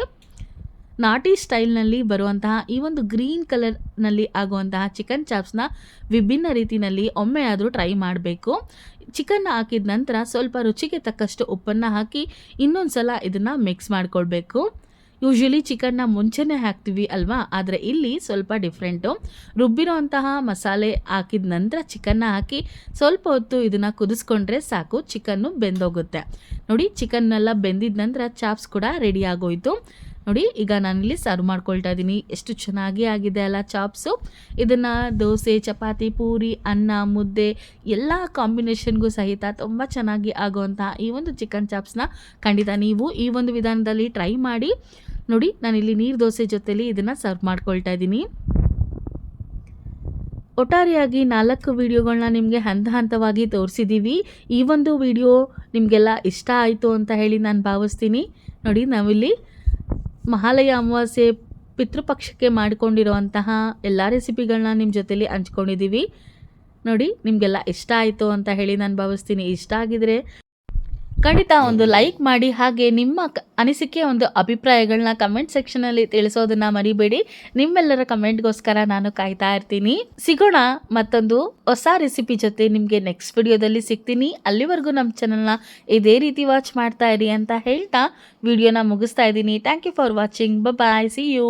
ನಾಟಿ ಸ್ಟೈಲ್ನಲ್ಲಿ ಬರುವಂತಹ ಈ ಒಂದು ಗ್ರೀನ್ ಕಲರ್ನಲ್ಲಿ ಆಗುವಂತಹ ಚಿಕನ್ ಚಾಪ್ಸ್ನ ವಿಭಿನ್ನ ರೀತಿಯಲ್ಲಿ ಒಮ್ಮೆ ಆದರೂ ಟ್ರೈ ಮಾಡಬೇಕು. ಚಿಕನ್ನ ಹಾಕಿದ ನಂತರ ಸ್ವಲ್ಪ ರುಚಿಗೆ ತಕ್ಕಷ್ಟು ಉಪ್ಪನ್ನು ಹಾಕಿ ಇನ್ನೊಂದು ಸಲ ಇದನ್ನು ಮಿಕ್ಸ್ ಮಾಡ್ಕೊಳ್ಬೇಕು. ಯೂಶ್ವಲಿ ಚಿಕನ್ನ ಮುಂಚೆನೇ ಹಾಕ್ತೀವಿ ಅಲ್ವಾ? ಆದರೆ ಇಲ್ಲಿ ಸ್ವಲ್ಪ ಡಿಫ್ರೆಂಟು ರುಬ್ಬಿರೋಂತಹ ಮಸಾಲೆ ಹಾಕಿದ ನಂತರ ಚಿಕನ್ನ ಹಾಕಿ ಸ್ವಲ್ಪ ಹೊತ್ತು ಇದನ್ನು ಕುದಿಸ್ಕೊಂಡ್ರೆ ಸಾಕು ಚಿಕನ್ನು ಬೆಂದೋಗುತ್ತೆ. ನೋಡಿ ಚಿಕನ್ನೆಲ್ಲ ಬೆಂದಿದ ನಂತರ ಚಾಪ್ಸ್ ಕೂಡ ರೆಡಿ ಆಗೋಯ್ತು. ನೋಡಿ, ಈಗ ನಾನಿಲ್ಲಿ ಸರ್ವ್ ಮಾಡ್ಕೊಳ್ತಾ ಇದ್ದೀನಿ ಎಷ್ಟು ಚೆನ್ನಾಗಿ ಆಗಿದೆ ಅಲ್ಲ ಚಾಪ್ಸು. ಇದನ್ನು ದೋಸೆ, ಚಪಾತಿ, ಪೂರಿ, ಅನ್ನ, ಮುದ್ದೆ, ಎಲ್ಲ ಕಾಂಬಿನೇಷನ್ಗೂ ಸಹಿತ ತುಂಬ ಚೆನ್ನಾಗಿ ಆಗುವಂತಹ ಈ ಒಂದು ಚಿಕನ್ ಚಾಪ್ಸ್ನ ಖಂಡಿತ ನೀವು ಈ ಒಂದು ವಿಧಾನದಲ್ಲಿ ಟ್ರೈ ಮಾಡಿ. ನೋಡಿ, ನಾನಿಲ್ಲಿ ನೀರು ದೋಸೆ ಜೊತೆಯಲ್ಲಿ ಇದನ್ನು ಸರ್ವ್ ಮಾಡ್ಕೊಳ್ತಾ ಇದ್ದೀನಿ ಒಟ್ಟಾರೆಯಾಗಿ ನಾಲ್ಕು ವಿಡಿಯೋಗಳನ್ನ ನಿಮಗೆ ಹಂತ ಹಂತವಾಗಿ ತೋರಿಸಿದ್ದೀವಿ ಈ ಒಂದು ವಿಡಿಯೋ ನಿಮಗೆಲ್ಲ ಇಷ್ಟ ಆಯಿತು ಅಂತ ಹೇಳಿ ನಾನು ಭಾವಿಸ್ತೀನಿ. ನೋಡಿ, ನಾವಿಲ್ಲಿ ಮಹಾಲಯ ಅಮಾವಾಸ್ಯೆ ಪಿತೃಪಕ್ಷಕ್ಕೆ ಮಾಡಿಕೊಂಡಿರುವಂತಹ ಎಲ್ಲ ರೆಸಿಪಿಗಳನ್ನ ನಿಮ್ಮ ಜೊತೆಲಿ ಹಂಚ್ಕೊಂಡಿದ್ದೀವಿ ನೋಡಿ, ನಿಮಗೆಲ್ಲ ಇಷ್ಟ ಆಯಿತು ಅಂತ ಹೇಳಿ ನಾನು ಭಾವಿಸ್ತೀನಿ. ಇಷ್ಟ ಆಗಿದರೆ ಖಂಡಿತ ಒಂದು ಲೈಕ್ ಮಾಡಿ ಹಾಗೆ ನಿಮ್ಮ ಅನಿಸಿಕೆ ಒಂದು ಅಭಿಪ್ರಾಯಗಳನ್ನ ಕಮೆಂಟ್ ಸೆಕ್ಷನಲ್ಲಿ ತಿಳಿಸೋದನ್ನ ಮರಿಬೇಡಿ. ನಿಮ್ಮೆಲ್ಲರ ಕಮೆಂಟ್ಗೋಸ್ಕರ ನಾನು ಕಾಯ್ತಾ ಇರ್ತೀನಿ. ಸಿಗೋಣ ಮತ್ತೊಂದು ಹೊಸ ರೆಸಿಪಿ ಜೊತೆ ನಿಮಗೆ ನೆಕ್ಸ್ಟ್ ವಿಡಿಯೋದಲ್ಲಿ ಸಿಗ್ತೀನಿ. ಅಲ್ಲಿವರೆಗೂ ನಮ್ಮ ಚಾನಲ್ನ ಇದೇ ರೀತಿ ವಾಚ್ ಮಾಡ್ತಾ ಇರಿ ಅಂತ ಹೇಳ್ತಾ. ವಿಡಿಯೋನ ಮುಗಿಸ್ತಾ ಇದ್ದೀನಿ. Thank you for watching bye see you